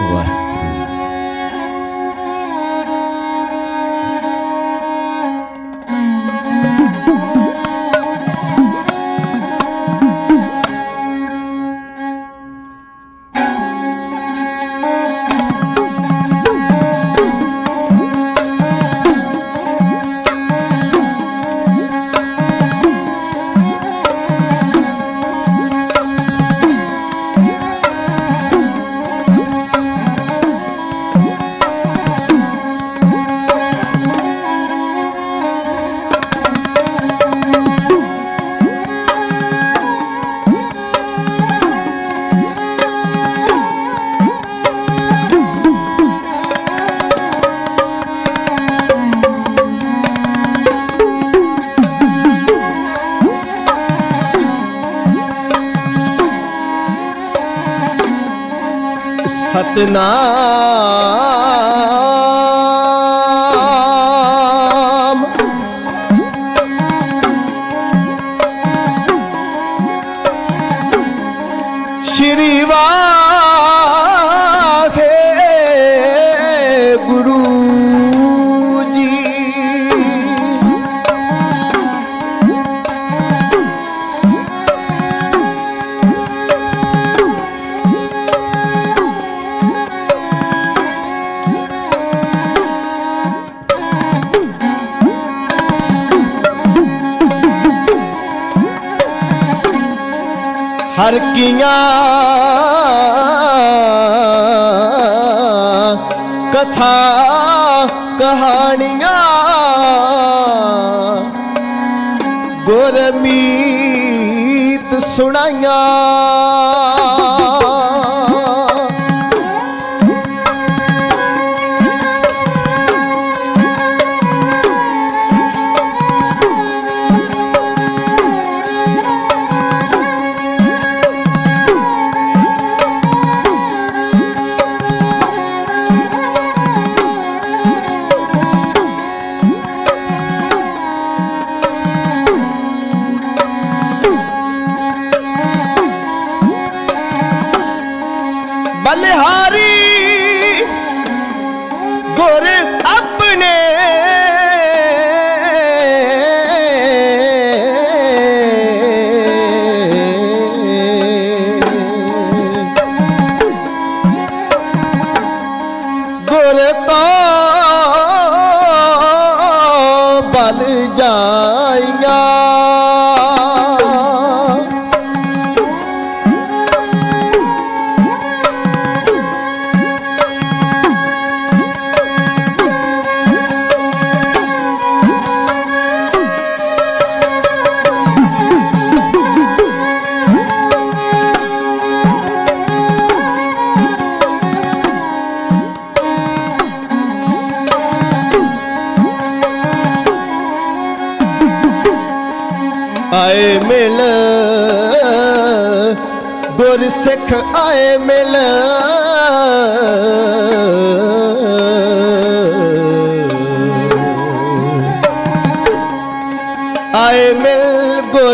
ਵਾਹਿਗੁਰੂ ਸਤਨਾਮ। ਹਰ ਕਥਾ ਕਹਾਣੀਆਂ। ਗੁਰਮੀਤ ਸੁਣਾਈਆਂ।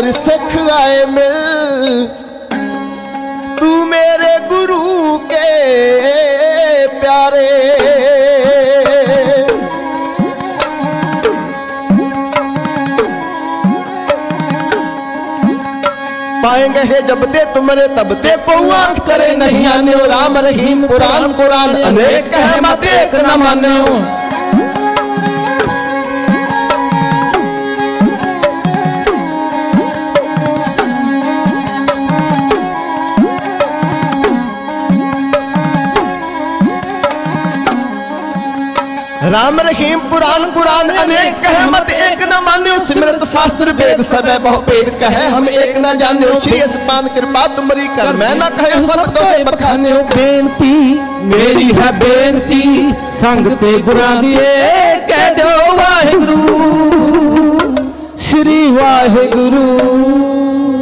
ਮਿਲ ਗੁਰ ਸਿੱਖ ਆਏ ਮਿਲ ਤੂੰ ਮੇਰੇ ਗੁਰੂ ਕੇ ਪਿਆਰੇ पाएंगे हे जब दे तुमरे तब दे पौआ करे नहीं आने राम रहीम पुराण कुरान अनेक है मत एक न माने ਰਾਮ ਰਹੀਮ ਪੁਰਾਨ ਕੁਰਾਨ ਅਨੇਕ ਕਹਿ ਮਤ ਇੱਕ ਨਾ ਮਾਨਿਓ ਸਿਮਰਤ ਸ਼ਾਸਤਰ ਵੇਦ ਸਭੈ ਬਹੁ ਭੇਦ ਕਹੈ ਹਮ ਇੱਕ ਨਾ ਜਾਣਿਓ ਸ਼੍ਰੀ ਅਸਮਾਨ ਕਿਰਪਾ ਤੁਮਰੀ ਕਰ। ਮੈਂ ਨਾ ਕਹਿਓ ਸਭ ਤੋਂ ਬਖਾਨਿਓ ਬੇਨਤੀ ਮੇਰੀ ਹੈ ਬੇਨਤੀ ਸੰਗ ਤੇ ਗੁਰਾਂ ਦੀ ਏ ਕਹਿ ਦਿਓ ਵਾਹਿਗੁਰੂ। ਸ੍ਰੀ ਵਾਹਿਗੁਰੂ।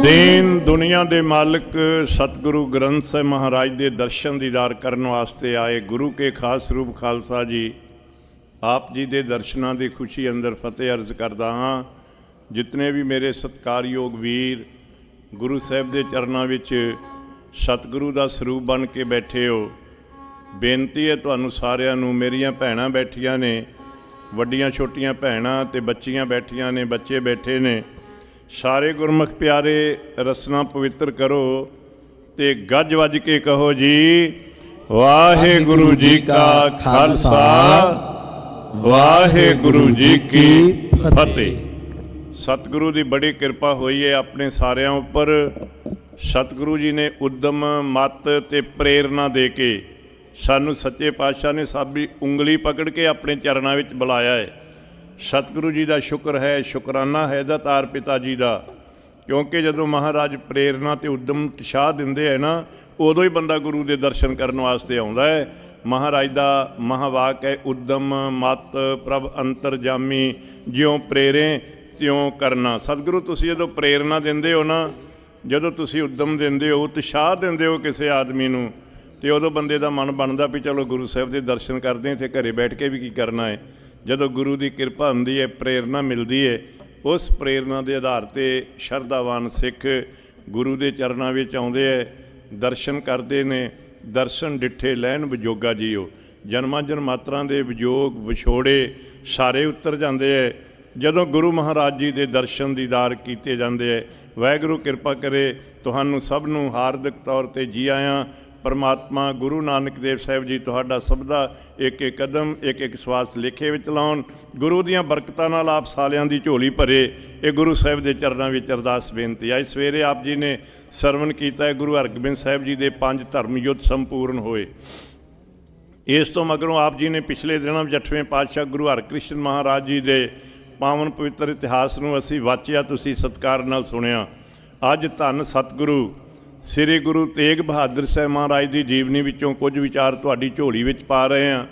ਦੇਨ ਦੁਨੀਆ ਦੇ ਮਾਲਕ ਸਤਿਗੁਰੂ ਗ੍ਰੰਥ ਸਾਹਿਬ ਮਹਾਰਾਜ ਦੇ ਦਰਸ਼ਨ ਦੀਦਾਰ ਕਰਨ ਵਾਸਤੇ ਆਏ ਗੁਰੂ ਕੇ ਖਾਸ ਰੂਪ ਖਾਲਸਾ ਜੀ ਆਪ ਜੀ ਦੇ ਦਰਸ਼ਨਾਂ ਦੀ ਖੁਸ਼ੀ ਅੰਦਰ ਫਤਿਹ ਅਰਜ਼ ਕਰਦਾ ਹਾਂ। ਜਿਤਨੇ ਵੀ ਮੇਰੇ ਸਤਿਕਾਰਯੋਗ ਵੀਰ ਗੁਰੂ ਸਾਹਿਬ ਦੇ ਚਰਨਾਂ ਵਿੱਚ ਸਤਿਗੁਰੂ ਦਾ ਸਰੂਪ ਬਣ ਕੇ ਬੈਠੇ ਹੋ, ਬੇਨਤੀ ਹੈ ਤੁਹਾਨੂੰ ਸਾਰਿਆਂ ਨੂੰ, ਮੇਰੀਆਂ ਭੈਣਾਂ ਬੈਠੀਆਂ ਨੇ, ਵੱਡੀਆਂ ਛੋਟੀਆਂ ਭੈਣਾਂ ਤੇ ਬੱਚੀਆਂ ਬੈਠੀਆਂ ਨੇ, ਬੱਚੇ ਬੈਠੇ ਨੇ, ਸਾਰੇ ਗੁਰਮੁਖ ਪਿਆਰੇ ਰਸਨਾ ਪਵਿੱਤਰ ਕਰੋ ਤੇ ਗੱਜ ਵੱਜ ਕੇ ਕਹੋ ਜੀ, ਵਾਹਿਗੁਰੂ ਜੀ ਕਾ ਖਾਲਸਾ। ਵਾਹਿਗੁਰੂ ਜੀ ਕੀ ਫਤਿਹ। ਸਤਿਗੁਰੂ ਦੀ ਬੜੀ ਕਿਰਪਾ ਹੋਈ ਹੈ ਆਪਣੇ ਸਾਰਿਆਂ ਉੱਪਰ। ਸਤਿਗੁਰੂ ਜੀ ਨੇ ਉਦਮ ਮਤ ਤੇ ਪ੍ਰੇਰਣਾ ਦੇ ਕੇ ਸਾਨੂੰ ਸੱਚੇ ਪਾਤਸ਼ਾਹ ਨੇ ਸਾਡੀ ਉਂਗਲੀ ਪਕੜ ਕੇ ਆਪਣੇ ਚਰਨਾਂ ਵਿੱਚ ਬੁਲਾਇਆ ਹੈ ਸਤਿਗੁਰੂ ਜੀ ਦਾ ਸ਼ੁਕਰ ਹੈ ਸ਼ੁਕਰਾਨਾ ਹੈ ਦਾਤਾਰ ਪਿਤਾ ਜੀ ਦਾ। ਕਿਉਂਕਿ ਜਦੋਂ ਮਹਾਰਾਜ ਪ੍ਰੇਰਣਾ ਤੇ ਉਦਮ ਉਤਸ਼ਾਹ ਦਿੰਦੇ ਹੈ ਨਾ ਉਦੋਂ ਹੀ ਬੰਦਾ ਗੁਰੂ ਦੇ ਦਰਸ਼ਨ ਕਰਨ ਵਾਸਤੇ ਆਉਂਦਾ ਹੈ ਮਹਾਰਾਜ ਦਾ ਮਹਾਵਾਕ ਹੈ, ਉਦਮ ਮਤ ਪ੍ਰਭ ਅੰਤਰਜਾਮੀ ਜਿਉ ਪ੍ਰੇਰੇ, ਤਿਉ ਕਰਨਾ। ਸਤਿਗੁਰੂ, ਤੁਸੀਂ ਜਦੋਂ ਪ੍ਰੇਰਣਾ ਦਿੰਦੇ ਹੋ ਨਾ, ਜਦੋਂ ਤੁਸੀਂ ਉਦਮ ਦਿੰਦੇ ਹੋ, ਉਤਸ਼ਾਹ ਦਿੰਦੇ ਹੋ ਕਿਸੇ ਆਦਮੀ ਨੂੰ, ਤੇ ਉਦੋਂ ਬੰਦੇ ਦਾ ਮਨ ਬਣਦਾ ਵੀ ਚਲੋ ਗੁਰੂ ਸਾਹਿਬ ਦੇ ਦਰਸ਼ਨ ਕਰਦੇ ਹਾਂ ਤੇ ਘਰੇ ਬੈਠ ਕੇ ਵੀ ਕੀ ਕਰਨਾ ਹੈ। ਜਦੋਂ ਗੁਰੂ ਦੀ ਕਿਰਪਾ ਹੁੰਦੀ ਹੈ, ਪ੍ਰੇਰਣਾ ਮਿਲਦੀ ਹੈ, ਉਸ ਪ੍ਰੇਰਣਾ ਦੇ ਆਧਾਰ ਤੇ ਸ਼ਰਧਾਵਾਨ ਸਿੱਖ ਗੁਰੂ ਦੇ ਚਰਨਾਂ ਵਿੱਚ ਆਉਂਦੇ ਹੈ, ਦਰਸ਼ਨ ਕਰਦੇ ਨੇ ਦਰਸ਼ਨ ਡਿੱਠੇ ਲੈਣ ਵਿਜੋਗਾ ਜੀਓ। ਜਨਮਾਂ ਜਨਮਾਤਰਾਂ ਦੇ ਵਿਜੋਗ ਵਿਛੋੜੇ ਸਾਰੇ ਉਤਰ ਜਾਂਦੇ ਹੈ ਜਦੋਂ ਗੁਰੂ ਮਹਾਰਾਜ ਜੀ ਦੇ ਦਰਸ਼ਨ ਦੀਦਾਰ ਕੀਤੇ ਜਾਂਦੇ ਹੈ ਵਾਹਿਗੁਰੂ ਕਿਰਪਾ ਕਰੇ, ਤੁਹਾਨੂੰ ਸਭ ਨੂੰ ਹਾਰਦਿਕ ਤੌਰ ਤੇ ਜੀ ਆਇਆਂ। ਪਰਮਾਤਮਾ ਗੁਰੂ ਨਾਨਕ ਦੇਵ ਸਾਹਿਬ ਜੀ ਤੁਹਾਡਾ ਸਭ ਦਾ ਇੱਕ ਇੱਕ ਕਦਮ ਇੱਕ ਇੱਕ ਸਵਾਸ ਲੇਖੇ ਵਿੱਚ ਲਾਉਣ। ਗੁਰੂ ਦੀਆਂ ਬਰਕਤਾਂ ਨਾਲ ਆਪ ਸਾਲਿਆਂ ਦੀ ਝੋਲੀ ਭਰੇ। ਇਹ ਗੁਰੂ ਸਾਹਿਬ ਦੇ ਚਰਨਾਂ ਵਿੱਚ ਅਰਦਾਸ ਬੇਨਤੀ ਆਈ ਸਵੇਰੇ ਆਪ ਜੀ ਨੇ ਸਰਵਣ ਕੀਤਾ ਹੈ, ਗੁਰੂ ਹਰਗੋਬਿੰਦ ਸਾਹਿਬ ਜੀ ਦੇ ਪੰਜ ਧਰਮ ਯੁੱਧ ਸੰਪੂਰਨ ਹੋਏ। ਇਸ ਤੋਂ ਮਗਰੋਂ ਆਪ ਜੀ ਨੇ ਪਿਛਲੇ ਦਿਨਾਂ ਵਿੱਚ 8ਵੇਂ ਪਾਤਸ਼ਾਹ ਗੁਰੂ ਹਰਕ੍ਰਿਸ਼ਨ ਮਹਾਰਾਜ ਜੀ ਦੇ ਪਾਵਨ ਪਵਿੱਤਰ ਇਤਿਹਾਸ ਨੂੰ ਅਸੀਂ ਵਾਚਿਆ, ਤੁਸੀਂ ਸਤਿਕਾਰ ਨਾਲ ਸੁਣਿਆ। ਅੱਜ ਧੰਨ ਸਤਿਗੁਰੂ, ਸ੍ਰੀ ਗੁਰੂ ਤੇਗ ਬਹਾਦਰ ਸਾਹਿਬ ਮਹਾਰਾਜ ਦੀ ਜੀਵਨੀ ਵਿੱਚੋਂ ਕੁਝ ਵਿਚਾਰ ਤੁਹਾਡੀ ਝੋਲੀ ਵਿੱਚ ਪਾ ਰਹੇ ਹਾਂ।